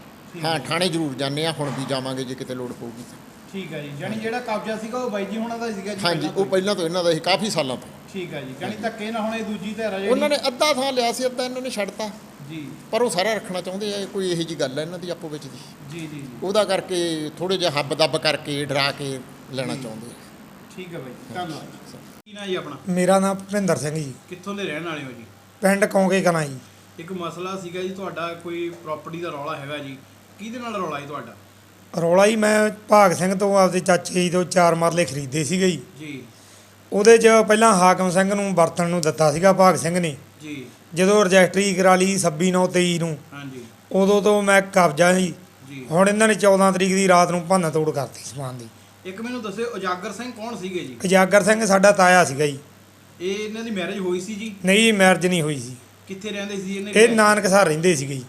ਹਾਂ ਥਾਣੇ ਜ਼ਰੂਰ ਜਾਂਦੇ ਆ ਹੁਣ ਵੀ ਜਾਵਾਂਗੇ ਜੇ ਕਿਤੇ ਲੋੜ ਪਊਗੀ ਤਾਂ।
ਠੀਕ ਹੈ ਜੀ। ਜਾਨੀ ਜਿਹੜਾ ਕਬਜ਼ਾ ਸੀਗਾ ਉਹ ਬਾਈ ਜੀ ਹੁਣਾਂ ਦਾ ਸੀਗਾ ਜੀ
ਹਾਂਜੀ ਉਹ? ਪਹਿਲਾਂ ਤੋਂ ਇਹਨਾਂ ਦਾ ਸੀ ਕਾਫੀ ਸਾਲਾਂ ਤੋਂ।
ਠੀਕ ਹੈ ਜੀ। ਜਾਨੀ ਧੱਕੇ ਨਾ ਹੁਣ ਇਹ ਦੂਜੀ ਧਿਰ ਆ ਜਿਹੜੀ
ਉਹਨਾਂ ਨੇ ਅੱਧਾ ਥਾਂ ਲਿਆ ਸੀ ਅੱਧਾ ਇਹਨਾਂ ਨੇ ਛੱਡਤਾ।
ਜੀ।
ਪਰ ਉਹ ਸਾਰਾ ਰੱਖਣਾ ਚਾਹੁੰਦੇ ਆ ਕੋਈ ਇਹੋ ਜੀ ਗੱਲ ਹੈ ਇਹਨਾਂ ਦੀ ਆਪੋ ਵਿੱਚ ਦੀ।
ਜੀ ਜੀ ਜੀ।
ਉਹਦਾ ਕਰਕੇ ਥੋੜੇ ਜਿਹਾ ਹੱਬ-ਦੱਬ ਕਰਕੇ ਡਰਾ ਕੇ ਲੈਣਾ ਚਾਹੁੰਦੇ ਆ।
ਠੀਕ ਹੈ ਬਾਈ ਜੀ, ਧੰਨਵਾਦ ਕੀ ਨਾਂ ਜੀ ਆਪਣਾ?
ਮੇਰਾ ਨਾਮ ਭੁਪਿੰਦਰ ਸਿੰਘ ਜੀ।
ਕਿੱਥੋਂ ਦੇ ਰਹਿਣ ਵਾਲੇ ਹੋ ਜੀ?
ਪਿੰਡ ਕੌਂਕੇ ਕਲਾਂ ਜੀ।
ਇੱਕ ਮਸਲਾ ਸੀਗਾ ਜੀ ਤੁਹਾਡਾ ਕੋਈ ਪ੍ਰਾਪਰਟੀ ਦਾ ਰੌਲਾ ਹੈਗਾ ਜੀ। ਕਿਹਦੇ ਨਾਲ ਰੌਲਾ ਹੈ ਤੁਹਾਡਾ?
ਰੌਲਾ ਹੀ ਮੈਂ ਭਾਗ ਸਿੰਘ ਤੋਂ ਆਪਦੇ ਚਾਚੇ ਜੀ ਤੋਂ ਚਾਰ ਮਰਲੇ ਖਰੀਦੇ ਸੀਗੇ ਜੀ।
ਜੀ।
ਉਹਦੇ 'ਚ ਪਹਿਲਾਂ ਹਾਕਮ ਸਿੰਘ ਨੂੰ ਵਰਤਣ ਨੂੰ ਦਿੱਤਾ ਸੀਗਾ ਭਾਗ ਸਿੰਘ ਨੇ।
ਜੀ।
ਜਦੋਂ ਰਜਿਸਟਰੀ ਕਰਾ ਲਈ 26/9/23 ਨੂੰ
ਹਾਂਜੀ।
ਉਦੋਂ ਤੋਂ ਮੈਂ ਕਬਜ਼ਾ ਜੀ
ਜੀ।
ਹੁਣ ਇਹਨਾਂ ਨੇ 14 ਤਰੀਕ ਦੀ ਰਾਤ ਨੂੰ ਭੰਨ ਤੋੜ ਕਰਤੀ ਸਮਾਨ ਦੀ।
ਇੱਕ ਮੈਨੂੰ ਦੱਸਿਓ ਉਜਾਗਰ ਸਿੰਘ ਕੌਣ ਸੀਗੇ ਜੀ?
ਉਜਾਗਰ ਸਿੰਘ ਸਾਡਾ ਤਾਇਆ ਸੀਗਾ ਜੀ।
ਇਹ ਇਹਨਾਂ ਦੀ ਮੈਰਿਜ ਹੋਈ ਸੀ ਜੀ?
ਨਹੀਂ ਮੈਰਿਜ ਨਹੀਂ ਹੋਈ ਸੀ।
ਕਿੱਥੇ ਰਹਿੰਦੇ ਸੀ ਇਹਨੇ?
ਇਹ ਨਾਨਕਸਰ ਰਹਿੰਦੇ ਸੀਗੇ ਜੀ।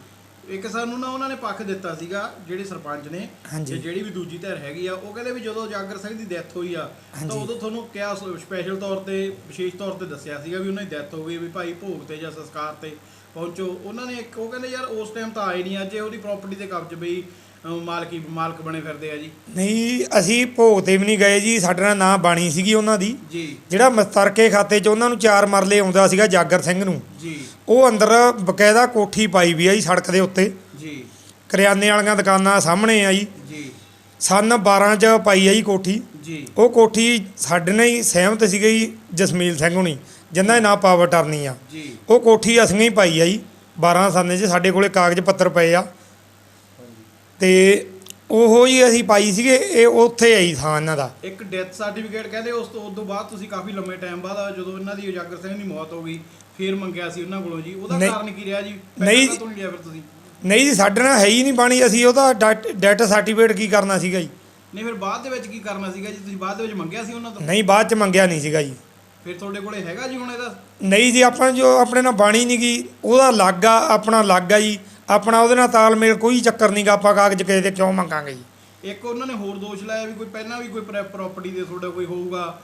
ਇੱਕ ਸਾਨੂੰ ਨਾ ਉਹਨਾਂ ਨੇ ਪੱਖ ਦਿੱਤਾ ਸੀਗਾ ਜਿਹੜੇ ਸਰਪੰਚ ਨੇ
ਹਾਂਜੀ।
ਤੇ ਜਿਹੜੀ ਵੀ ਦੂਜੀ ਧਿਰ ਹੈਗੀ ਆ ਉਹ ਕਹਿੰਦੇ ਵੀ ਜਦੋਂ ਜਾਗਰ ਸਿੰਘ ਦੀ ਡੈਥ ਹੋਈ ਆ ਤਾਂ
ਹਾਂਜੀ।
ਉਦੋਂ ਤੁਹਾਨੂੰ ਕਿਹਾ ਸਪੈਸ਼ਲ ਤੌਰ ਤੇ ਵਿਸ਼ੇਸ਼ ਤੌਰ ਤੇ ਦੱਸਿਆ ਸੀਗਾ ਵੀ ਉਹਨਾਂ ਦੀ ਡੈਥ ਹੋ ਗਈ ਵੀ ਭਾਈ ਭੋਗ ਤੇ ਜਾਂ ਸੰਸਕਾਰ ਤੇ ਪਹੁੰਚੋ ਉਹਨਾਂ ਨੇ ਇੱਕ ਉਹ ਕਹਿੰਦੇ ਯਾਰ ਉਸ ਟਾਈਮ ਤਾਂ ਆਏ ਨਹੀਂ ਅੱਜ ਇਹ ਉਹਦੀ ਪ੍ਰਾਪਰਟੀ ਤੇ ਕਬਜ਼ ਬਈ ਅਹ ਮਾਲਕੀ ਮਾਲਕ ਬਣੇ ਫਿਰਦੇ ਆ ਜੀ।
ਨਹੀਂ ਅਸੀਂ ਭੋਗ ਤੇ ਵੀ ਨਹੀਂ ਗਏ ਜੀ ਸਾਡੇ ਨਾਲ ਨਾਂ ਬਾਣੀ ਸੀਗੀ ਉਹਨਾਂ ਦੀ।
ਜੀ।
ਜਿਹੜਾ ਮਸਤਰਕੇ ਖਾਤੇ 'ਚ ਉਹਨਾਂ ਨੂੰ ਚਾਰ ਮਰਲੇ ਆਉਂਦਾ ਸੀਗਾ ਜਾਗਰ ਸਿੰਘ ਨੂੰ।
ਜੀ।
ਉਹ ਅੰਦਰ ਬਕਾਇਦਾ ਕੋਠੀ ਪਾਈ ਵੀ ਆ ਜੀ ਸੜਕ ਦੇ ਉੱਤੇ।
ਜੀ।
ਕਰਿਆਨੇ ਵਾਲੀਆਂ ਦੁਕਾਨਾਂ ਸਾਹਮਣੇ ਆ ਜੀ।
ਜੀ।
ਸਨ 12 ਚ ਪਾਈ ਆ ਜੀ ਕੋਠੀ।
ਜੀ।
ਉਹ ਕੋਠੀ ਸਾਡੇ ਨਾਲ ਹੀ ਸਹਿਮਤ ਸੀਗੇ ਜੀ ਜਸਮੀਲ ਸਿੰਘ ਹੁਣੀ ਜਿੰਨਾ ਦੇ ਨਾਂ ਪਾਵਰ ਟਰਨੀ ਆ।
ਜੀ।
ਉਹ ਕੋਠੀ ਅਸੀਂ ਹੀ ਪਾਈ ਆ ਜੀ। 12 ਸਾਲੇ 'ਚ ਸਾਡੇ ਕੋਲੇ ਕਾਗਜ਼ ਪੱਤਰ ਪਏ ਆ। ਤੇ ਉਹੋ ਹੀ ਅਸੀਂ ਪਾਈ ਸੀਗੇ ਇਹ ਉੱਥੇ ਆਈ ਥਾਂ ਇਹਨਾਂ ਦਾ।
ਇੱਕ ਡੈਥ ਸਰਟੀਫਿਕੇਟ ਕਹਿੰਦੇ ਉਸ ਤੋਂ ਉਦੋਂ ਬਾਅਦ ਤੁਸੀਂ ਕਾਫੀ ਲੰਮੇ ਟਾਈਮ ਬਾਅਦ ਜਦੋਂ ਇਹਨਾਂ ਦੀ ਉਜਾਗਰ ਸਿੰਘ ਦੀ ਮੌਤ ਹੋ ਗਈ ਫੇਰ ਮੰਗਿਆ ਸੀ ਉਹਨਾਂ ਕੋਲੋਂ ਜੀ। ਉਹਦਾ
ਨਹੀਂ-
ਕਾਰਨ ਕੀ ਰਿਹਾ ਜੀ?
ਨਹੀਂ
ਤੋਂ ਨਹੀਂ ਲਿਆ ਫਿਰ ਤੁਸੀਂ।
ਨਹੀਂ ਜੀ ਸਾਡੇ ਨਾਲ ਹੈ ਹੀ ਨਹੀਂ ਬਾਣੀ ਅਸੀਂ ਉਹਦਾ ਡੈਟ ਸਰਟੀਫਿਕੇਟ ਕੀ ਕਰਨਾ ਸੀਗਾ ਜੀ?
ਨਹੀਂ ਫਿਰ ਬਾਅਦ ਦੇ ਵਿੱਚ ਕੀ ਕਰਨਾ ਸੀਗਾ ਜੀ? ਤੁਸੀਂ ਬਾਅਦ ਦੇ ਵਿੱਚ ਮੰਗਿਆ ਸੀ ਉਹਨਾਂ ਤੋਂ?
ਨਹੀਂ ਬਾਅਦ ਚ ਮੰਗਿਆ ਨਹੀਂ ਸੀਗਾ ਜੀ।
ਫਿਰ ਤੁਹਾਡੇ ਕੋਲੇ ਹੈਗਾ ਜੀ ਹੁਣ ਇਹਦਾ?
ਨਹੀਂ ਜੀ ਆਪਾਂ ਜੋ ਆਪਣੇ ਨਾਲ ਬਾਣੀ ਨਹੀਂ ਗਈ ਉਹਦਾ ਲੱਗ ਆ ਆਪਣਾ ਲੱਗ ਆ ਜੀ ਆਪਣਾ ਉਹਦੇ ਨਾਲ ਤਾਲਮੇਲ ਕੋਈ ਚੱਕਰ ਨਹੀਂਗਾ ਆਪਾਂ ਕਾਗਜ਼ ਕਿਸੇ ਦੇ ਕਿਉਂ ਮੰਗਾਂਗੇ ਜੀ?
ਇੱਕ ਉਹਨਾਂ ਨੇ ਹੋਰ ਦੋਸ਼ ਲਾਇਆ ਵੀ ਕੋਈ ਪਹਿਲਾਂ ਵੀ ਕੋਈ ਪ੍ਰਾਪਰਟੀ ਦੇ ਤੁਹਾਡਾ ਕੋਈ ਹੋਊਗਾ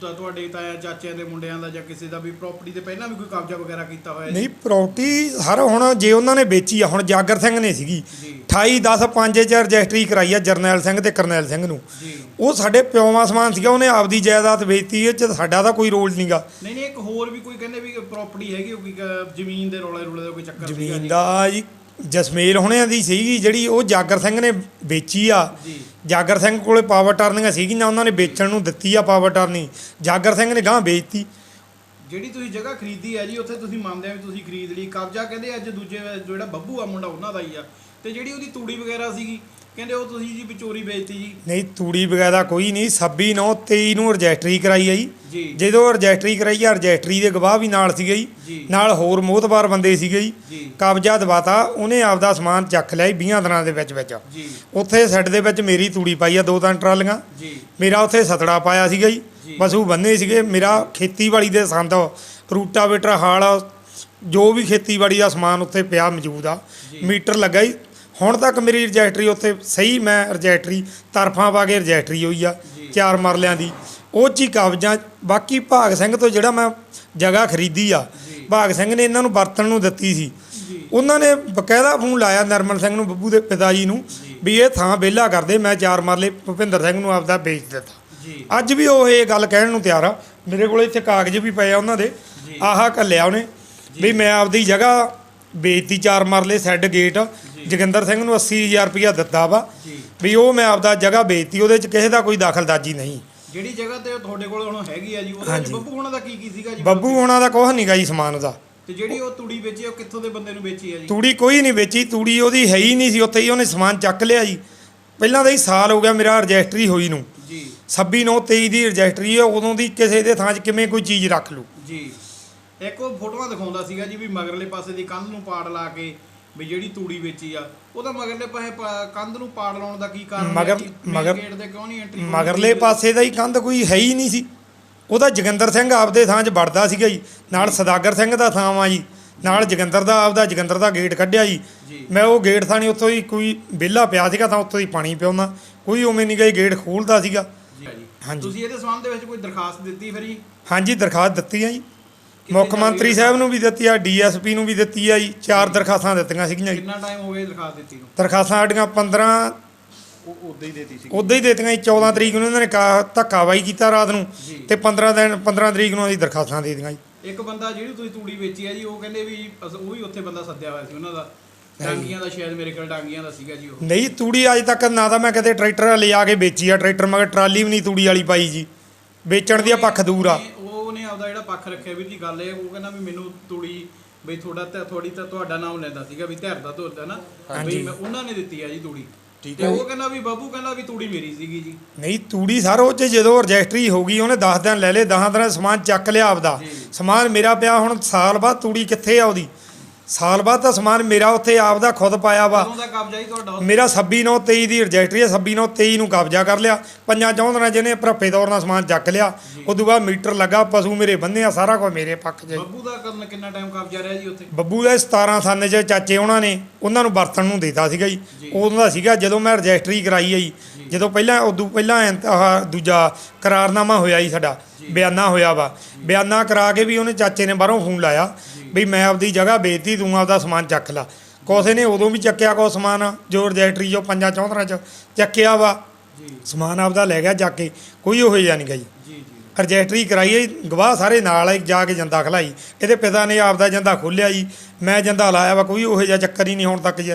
ਤਾਂ ਤੁਹਾਡੇ ਤਾਇਆ ਚਾਚਿਆਂ ਦੇ ਮੁੰਡਿਆਂ ਦਾ ਜਾਂ ਕਿਸੇ ਦਾ ਵੀ ਪ੍ਰਾਪਰਟੀ ਤੇ ਪਹਿਲਾਂ ਵੀ ਕੋਈ ਕਬਜ਼ਾ ਵਗੈਰਾ ਕੀਤਾ ਹੋਇਆ
ਨਹੀਂ ਪ੍ਰਾਪਰਟੀ ਸਰ ਹੁਣ ਜੇ ਉਹਨਾਂ ਨੇ ਵੇਚੀ ਆ ਹੁਣ ਜਾਗਰ ਸਿੰਘ ਨੇ ਸੀਗੀ।
ਜੀ।
28 10 5 ਚ ਰਜਿਸਟਰੀ ਕਰਾਈ ਆ ਜਰਨੈਲ ਸਿੰਘ ਤੇ ਕਰਨੈਲ ਸਿੰਘ ਨੂੰ। ਉਹ ਸਾਡੇ ਪਿਓਵਾਂ ਸਮਾਨ ਸੀਗਾ ਉਹਨੇ ਆਪਦੀ ਜਾਇਦਾਦ ਵੇਚਤੀ ਇਹ ਚ ਸਾਡਾ ਤਾਂ ਕੋਈ ਰੋਲ ਨਹੀਂਗਾ
ਨਹੀਂ ਨਹੀਂ ਇੱਕ ਹੋਰ ਵੀ ਕੋਈ ਕਹਿੰਦੇ ਵੀ ਪ੍ਰਾਪਰਟੀ ਹੈਗੀ ਕੋਈ ਕ- ਜ਼ਮੀਨ ਦੇ ਰੌਲੇ ਰੌਲੇ ਦਾ ਕੋਈ ਚੱਕਰ ਸੀਗਾ
ਜ਼ਮੀਨ ਦਾ ਜੀ ਜਸਮੇਲ ਹੁਣਿਆਂ ਦੀ ਸੀਗੀ ਜਿਹੜੀ ਉਹ ਜਾਗਰ ਸਿੰਘ ਨੇ ਵੇਚੀ ਆ।
ਜੀ।
ਜਾਗਰ ਸਿੰਘ ਕੋਲੇ ਪਾਵਰ ਟਰਨਿੰਗ ਸੀਗੀਆਂ ਉਹਨਾਂ ਨੇ ਵੇਚਣ ਨੂੰ ਦਿੱਤੀ ਆ ਪਾਵਰ ਟਰਨਿੰਗ ਜਾਗਰ ਸਿੰਘ ਨੇ ਗਾਂ ਵੇਚਤੀ।
ਜਿਹੜੀ ਤੁਸੀਂ ਜਗ੍ਹਾ ਖਰੀਦੀ ਹੈ ਜੀ ਉੱਥੇ ਤੁਸੀਂ ਮੰਨਦੇ ਆ ਵੀ ਤੁਸੀਂ ਖਰੀਦ ਲਈ। ਕਬਜ਼ਾ ਕਹਿੰਦੇ ਅੱਜ ਦੂਜੇ ਜਿਹੜਾ ਬੱਬੂ ਆ ਮੁੰਡਾ ਉਹਨਾਂ ਦਾ ਹੀ ਆ। ਤੇ ਜਿਹੜੀ ਉਹਦੀ ਤੂੜੀ ਵਗੈਰਾ ਸੀਗੀ ਕਹਿੰਦੇ ਉਹ ਤੁਸੀਂ ਜੀ ਵਿਚੋਰੀ ਵੇਚਤੀ ਜੀ।
ਨਹੀਂ ਤੂੜੀ ਵਗੈਰਾ ਕੋਈ ਨਹੀਂ 26 9 23 ਨੂੰ ਰਜਿਸਟਰੀ ਕਰਾਈ ਆ ਜੀ।
ਜੀ।
ਜਦੋਂ ਰਜਿਸਟਰੀ ਕਰਾਈ ਆ ਰਜਿਸਟਰੀ ਦੇ ਗਵਾਹ ਵੀ ਨਾਲ ਸੀਗੇ ਜੀ। ਨਾਲ ਹੋਰ ਮੋਹਤਬਾਰ ਬੰਦੇ ਸੀਗੇ ਜੀ। ਕਬਜ਼ਾ ਦਵਾਤਾ ਉਹਨੇ ਆਪਦਾ ਸਮਾਨ ਚੱਕ ਲਿਆ ਜੀ 20 ਦਿਨਾਂ ਦੇ ਵਿੱਚ ਵਿੱਚ।
ਜੀ।
ਉੱਥੇ ਸੈੱਟ ਦੇ ਵਿੱਚ ਮੇਰੀ ਤੂੜੀ ਪਾਈ ਆ ਦੋ ਤਿੰਨ ਟਰਾਲੀਆਂ।
ਜੀ।
ਮੇਰਾ ਉੱਥੇ ਸਤੜਾ ਪਾਇਆ ਸੀਗਾ ਜੀ। ਪਸ਼ੂ ਬੰਨੇ ਸੀਗੇ ਮੇਰਾ ਖੇਤੀਬਾੜੀ ਦੇ ਸੰਦ ਰੂਟਾਵੇਟਰ ਹਾਲ ਜੋ ਵੀ ਖੇਤੀਬਾੜੀ ਦਾ ਸਮਾਨ ਉੱਥੇ ਪਿਆ ਮੌਜੂਦ ਆ। ਮੀਟਰ ਲੱਗਾ ਜੀ। ਹੁਣ ਤੱਕ ਮੇਰੀ ਰਜਿਸਟਰੀ ਉੱਥੇ ਸਹੀ ਮੈਂ ਰਜਿਸਟਰੀ ਤਰਫਾਂ ਪਾ ਕੇ ਰਜਿਸਟਰੀ ਹੋਈ ਆ। ਚਾਰ ਮਰਲਿਆਂ ਦੀ। ਉਹ ਹੀ ਕਬਜ਼ਾ ਬਾਕੀ ਭਾਗ ਸਿੰਘ ਤੋਂ ਜਿਹੜਾ ਮੈਂ ਜਗ੍ਹਾ ਖਰੀਦੀ ਆ
ਜੀ।
ਭਾਗ ਸਿੰਘ ਨੇ ਇਹਨਾਂ ਨੂੰ ਵਰਤਣ ਨੂੰ ਦਿੱਤੀ ਸੀ।
ਜੀ।
ਉਹਨਾਂ ਨੇ ਬਕਾਇਦਾ ਫੋਨ ਲਾਇਆ ਨਰਮਲ ਸਿੰਘ ਨੂੰ ਬੱਬੂ ਦੇ ਪਿਤਾ ਜੀ ਨੂੰ ਵੀ ਇਹ ਥਾਂ ਵਿਹਲਾ ਕਰਦੇ ਮੈਂ ਚਾਰ ਮਰਲੇ ਭੁਪਿੰਦਰ ਸਿੰਘ ਨੂੰ ਆਪਦਾ ਵੇਚ ਦਿੱਤਾ।
ਜੀ।
ਅੱਜ ਵੀ ਉਹ ਇਹ ਗੱਲ ਕਹਿਣ ਨੂੰ ਤਿਆਰ ਆ। ਮੇਰੇ ਕੋਲ ਇੱਥੇ ਕਾਗਜ਼ ਵੀ ਪਏ ਆ ਉਹਨਾਂ ਦੇ।
ਜੀ।
ਆਹਾ ਕੱਲਿਆ ਉਹਨੇ ਵੀ ਮੈਂ ਆਪਦੀ ਜਗ੍ਹਾ ਵੇਚਤੀ ਚਾਰ ਮਰਲੇ ਸੈੱਡ ਗੇਟ। ਜੋਗਿੰਦਰ ਸਿੰਘ ਨੂੰ 80000 ਰੁਪਇਆ ਦਿੱਤਾ ਵਾ।
ਜੀ।
ਵੀ ਉਹ ਮੈਂ ਆਪਦਾ ਜਗ੍ਹਾ ਵੇਚਤੀ ਉਹਦੇ 'ਚ ਕਿਸੇ ਦਾ ਕੋਈ ਦਖਲਦਾਜੀ ਨਹੀਂ।
ਜਿਹੜੀ ਜਗ੍ਹਾ ਤੇ ਉਹ ਤੁਹਾਡੇ ਕੋਲ ਹੁਣ ਹੈਗੀ ਆ ਜੀ ਉਹਦੇ ਵਿੱਚ
ਹਾਂਜੀ।
ਬੱਬੂ ਹੋਣਾ ਦਾ ਕੀ ਕੀ ਸੀਗਾ ਜੀ?
ਬੱਬੂ ਹੋਣਾ ਦਾ ਕੁਛ ਨਹੀਂਗਾ ਜੀ ਸਮਾਨ ਉਹਦਾ
ਤੇ ਜਿਹੜੀ ਉਹ ਤੂੜੀ ਵੇਚੀ ਉਹ ਕਿੱਥੋਂ ਦੇ ਬੰਦੇ ਨੂੰ ਵੇਚੀ ਆ ਜੀ?
ਤੂੜੀ ਕੋਈ ਨਹੀਂ ਵੇਚੀ ਤੂੜੀ ਉਹਦੀ ਹੈ ਹੀ ਨਹੀਂ ਸੀ ਉੱਥੇ ਹੀ ਉਹਨੇ ਸਮਾਨ ਚੱਕ ਲਿਆ ਜੀ। ਪਹਿਲਾਂ ਦਾ ਹੀ ਸਾਲ ਹੋ ਗਿਆ ਮੇਰਾ ਰਜਿਸਟਰੀ ਹੋਈ ਨੂੰ।
ਜੀ।
26 9 23 ਦੀ ਰਜਿਸਟਰੀ ਹੈ ਉਦੋਂ ਦੀ ਕਿਸੇ ਦੇ ਥਾਂ 'ਚ ਕਿਵੇਂ ਕੋਈ ਚੀਜ਼ ਰੱਖ ਲੂ
ਜੀ। ਇੱਕ ਉਹ ਫੋਟੋਆਂ ਦਿਖਾਉਂਦਾ ਸੀਗਾ ਜੀ ਵੀ ਮਗਰਲੇ ਪਾਸੇ ਦੀ ਕੰਧ ਨੂੰ ਪਾੜ ਲਾ ਕੇ ਵੀ ਜਿਹੜੀ ਤੂੜੀ ਵੇਚੀ ਆ ਉਹਦਾ ਮਗਰਲੇ ਪਾਸੇ ਕੰਧ ਨੂੰ ਪਾੜ ਲਾਉਣ ਦਾ ਕੀ ਕਾਰਨ
ਮਗਰ- ਮਗਰ-
ਗੇਟ ਦੇ ਕਿਉਂ ਨਹੀਂ ਐਂਟਰੀ
ਮਗਰਲੇ ਪਾਸੇ ਦਾ ਹੀ ਕੰਧ ਕੋਈ ਹੈ ਹੀ ਨਹੀਂ ਸੀ। ਉਹਦਾ ਜੋਗਿੰਦਰ ਸਿੰਘ ਆਪਦੇ ਥਾਂ 'ਚ ਵੜਦਾ ਸੀਗਾ ਜੀ। ਨਾਲ ਸਦਾਗਰ ਸਿੰਘ ਦਾ ਥਾਂ ਵਾ ਜੀ। ਨਾਲ ਜੋਗਿੰਦਰ ਦਾ ਆਪਦਾ ਜੋਗਿੰਦਰ ਦਾ ਗੇਟ ਕੱਢਿਆ ਜੀ। ਮੈਂ ਉਹ ਗੇਟ ਥਾਣੀ ਉੱਥੋਂ ਹੀ ਕੋਈ ਵਿਹਲਾ ਪਿਆ ਸੀਗਾ ਤਾਂ ਉੱਥੋਂ ਹੀ ਪਾਣੀ ਪਿਆਉਂਦਾ ਕੋਈ ਉਵੇਂ ਨਹੀਂ ਗਈ ਗੇਟ ਖੋਲਦਾ ਸੀਗਾ।
ਜੀ
ਹਾਂਜੀ।
ਤੁਸੀਂ ਇਹਦੇ ਸੰਬੰਧ ਦੇ ਵਿੱਚ ਕੋਈ ਦਰਖਾਸਤ ਦਿੱਤੀ ਫਿਰ ਜੀ?
ਹਾਂਜੀ ਦਰਖਾਸਤ ਦਿੱਤੀ ਆ ਜੀ। ਮੁੱਖ ਮੰਤਰੀ? ਸਾਹਿਬ ਨੂੰ ਵੀ ਦਿੱਤੀ ਆ ਡੀਐਸਪੀ ਨੂੰ ਵੀ ਦਿੱਤੀ ਆ ਜੀ ਚਾਰ ਦਰਖਾਸਤਾਂ ਦਿੱਤੀਆਂ ਸੀਗੀਆਂ ਜੀ।
ਕਿੰਨਾ ਟਾਈਮ ਹੋ ਗਿਆ ਦਰਖਾਸਤ ਦਿੱਤੀ ਨੂੰ?
ਦਰਖਾਸਤਾਂ ਸਾਡੀਆਂ 15
ਉਹ ਉਦਾਂ ਹੀ ਦੇਤੀ ਸੀ
ਉਦੋਂ ਹੀ ਦਿੱਤੀਆਂ ਜੀ 14 ਤਰੀਕ ਨੂੰ ਇਹਨਾਂ ਨੇ ਕਾ- ਧੱਕਾਬਾਈ ਕੀਤਾ ਰਾਤ ਨੂੰ। ਤੇ 15 ਦਿਨ 15 ਤਰੀਕ ਨੂੰ ਅਸੀਂ ਦਰਖਾਸਤਾਂ ਦੇ ਦਿੱਤੀਆਂ ਜੀ।
ਇੱਕ ਬੰਦਾ ਜਿਹੜੀ ਤੁਸੀਂ ਤੂੜੀ ਵੇਚੀ ਆ ਜੀ ਉਹ ਕਹਿੰਦੇ ਵੀ ਉਹ ਵੀ ਉੱਥੇ ਬੰਦਾ ਸੱਦਿਆ ਹੋਇਆ ਸੀ ਉਹਨਾਂ ਦਾ। ਡਾਂਗੀਆਂ ਦਾ ਸ਼ਾਇਦ ਮੇਰੇ ਕੋਲ ਡਾਂਗੀਆਂ ਦਾ ਸੀਗਾ ਜੀ ਉਹ।
ਨਹੀਂ ਤੂੜੀ ਅੱਜ ਤੱਕ ਨਾ ਤਾਂ ਮੈਂ ਕਦੇ ਟਰੈਕਟਰ ਲਿਆ ਕੇ ਵੇਚੀ ਆ ਟਰੈਕਟਰ ਮਗਰ ਟਰਾਲੀ ਵੀ ਨਹੀਂ ਤੂੜੀ ਵਾਲੀ ਪਾਈ ਜੀ। ਵੇਚਣ ਦੀ ਪੱਖ ਦੂਰ ਆ।
ਉਹਨੇ- ਆਪਦਾ ਜਿਹੜਾ ਪੱਖ ਰੱਖਿਆ ਵੀਰ ਜੀ ਗੱਲ ਇਹ ਉਹ ਕਹਿੰਦਾ ਵੀ ਮੈਨੂੰ ਤੂੜੀ ਬਈ ਤੁਹਾਡਾ ਤੇ ਥੋੜੀ ਤਾਂ ਤੁਹਾਡਾ ਨਾਮ ਲੈਂਦਾ ਸੀਗਾ ਵੀ ਧਿਰ ਦਾ ਦਾ ਨਾ ਬਈ ਮੈਂ ਉਹਨਾਂ ਨੇ ਦਿੱਤੀ ਆ ਜੀ ਤੂੜੀ।
ਠੀਕ ਹੈ
ਉਹ ਕਹਿੰਦਾ ਵੀ ਬਾਬੂ ਕਹਿੰਦਾ ਵੀ ਤੂੜੀ ਮੇਰੀ ਸੀਗੀ ਜੀ।
ਨਹੀਂ ਤੂੜੀ ਸਰ ਉਹ 'ਚ ਜਦੋਂ ਰਜਿਸਟਰੀ ਹੋ ਗਈ ਉਹਨੇ 10 ਦਿਨ ਲੈ ਲਏ 10 ਦਿਨ ਸਮਾਨ ਚੱਕ ਲਿਆ ਆਪਦਾ। ਸਮਾਨ ਮੇਰਾ ਪਿਆ ਹੁਣ ਸਾਲ ਬਾਅਦ ਤੂੜੀ ਕਿੱਥੇ ਆ ਉਹਦੀ? ਸਾਲ ਬਾਅਦ ਤਾਂ ਸਮਾਨ ਮੇਰਾ ਉੱਥੇ ਆਪਦਾ ਖੁਦ ਪਾਇਆ ਵਾ।
ਦਾ ਕਬਜ਼ਾ ਹੀ ਤੁਹਾਡਾ? ਉੱਥੇ?
ਮੇਰਾ 26 9 23 ਦੀ ਰਜਿਸਟਰੀ ਹੈ 26 9 23 ਨੂੰ ਕਬਜ਼ਾ ਕਰ ਲਿਆ। ਪੰਜਾਂ ਚੌਂ ਦਿਨਾਂ ਜਿਹਨੇ ਭਰਪੇ ਦੌਰ ਨਾਲ ਸਮਾਨ ਚੱਕ ਲਿਆ। ਉਦੋਂ ਬਾਅਦ ਮੀਟਰ ਲੱਗਾ ਪਸ਼ੂ ਮੇਰੇ ਬੰਨੇ ਆ ਸਾਰਾ ਕੁਝ ਮੇਰੇ ਪੱਖ 'ਚ।
ਬੱਬੂ ਦਾ ਕਰਨ ਕਿੰਨਾ ਟਾਈਮ ਕਬਜ਼ਾ ਰਿਹਾ ਜੀ ਉੱਥੇ?
ਬੱਬੂ ਦੇ 17 ਸਾਲੇ 'ਚ ਚਾਚੇ ਉਹਨਾਂ ਨੇ ਉਹਨਾਂ ਨੂੰ ਵਰਤਣ ਨੂੰ ਦਿੱਤਾ ਸੀਗਾ ਜੀ। ਉਦੋਂ ਦਾ ਸੀਗਾ ਜਦੋਂ ਮੈਂ ਰਜਿਸਟਰੀ ਕਰਾਈ ਆ ਜੀ। ਜਦੋਂ ਪਹਿਲਾਂ ਉਦੋਂ ਪਹਿਲਾਂ ਆਹ ਦੂਜਾ ਕਰਾਰਨਾਮਾ ਹੋਇਆ ਜੀ ਸਾਡਾ ਬਿਆਨਾ ਹੋਇਆ ਵਾ। ਬਿਆਨਾ ਕਰਾ ਕੇ ਵੀ ਉਹਨੇ ਚਾਚੇ ਨੇ ਬਾਹਰੋਂ ਫੋਨ ਲਾਇਆ। ਵੀ ਮੈਂ ਆਪਦੀ ਜਗ੍ਹਾ ਵੇਚਤੀ ਤੂੰ ਆਪਦਾ ਸਮਾਨ ਚੱਕ ਲਾ। ਕੋਸੇ ਨੇ ਉਦੋਂ ਵੀ ਚੱਕਿਆ ਕੋ ਸਮਾਨ ਜੋ ਰਜਿਸਟਰੀ ਜੋ ਪੰਜਾਂ ਚੌਂਦਰਾਂ 'ਚ ਚੱਕਿਆ ਵਾ। ਸਮਾਨ ਆਪਦਾ ਲੈ ਗਿਆ ਜਾ ਕੇ ਕੋਈ ਉਹ ਜਿਹਾ ਨਹੀਂ ਗਾ ਜੀ
ਜੀ। ਜੀ
ਰਜਿਸਟਰੀ ਕਰਾਈ ਗਵਾਹ ਸਾਰੇ ਨਾਲ ਆ ਜੀ, ਜਾ ਕੇ ਜੰਦਾ ਖਲਾਈ। ਇਹਦੇ ਪਿਤਾ ਨੇ ਆਪਦਾ ਜੰਦਾ ਖੋਲਿਆ ਜੀ ਮੈਂ ਜੰਦਾ ਲਾਇਆ ਵਾ ਕੋਈ ਉਹੋ ਜਿਹਾ ਚੱਕਰ ਹੀ ਨਹੀਂ ਹੁਣ ਤੱਕ ਜੀ।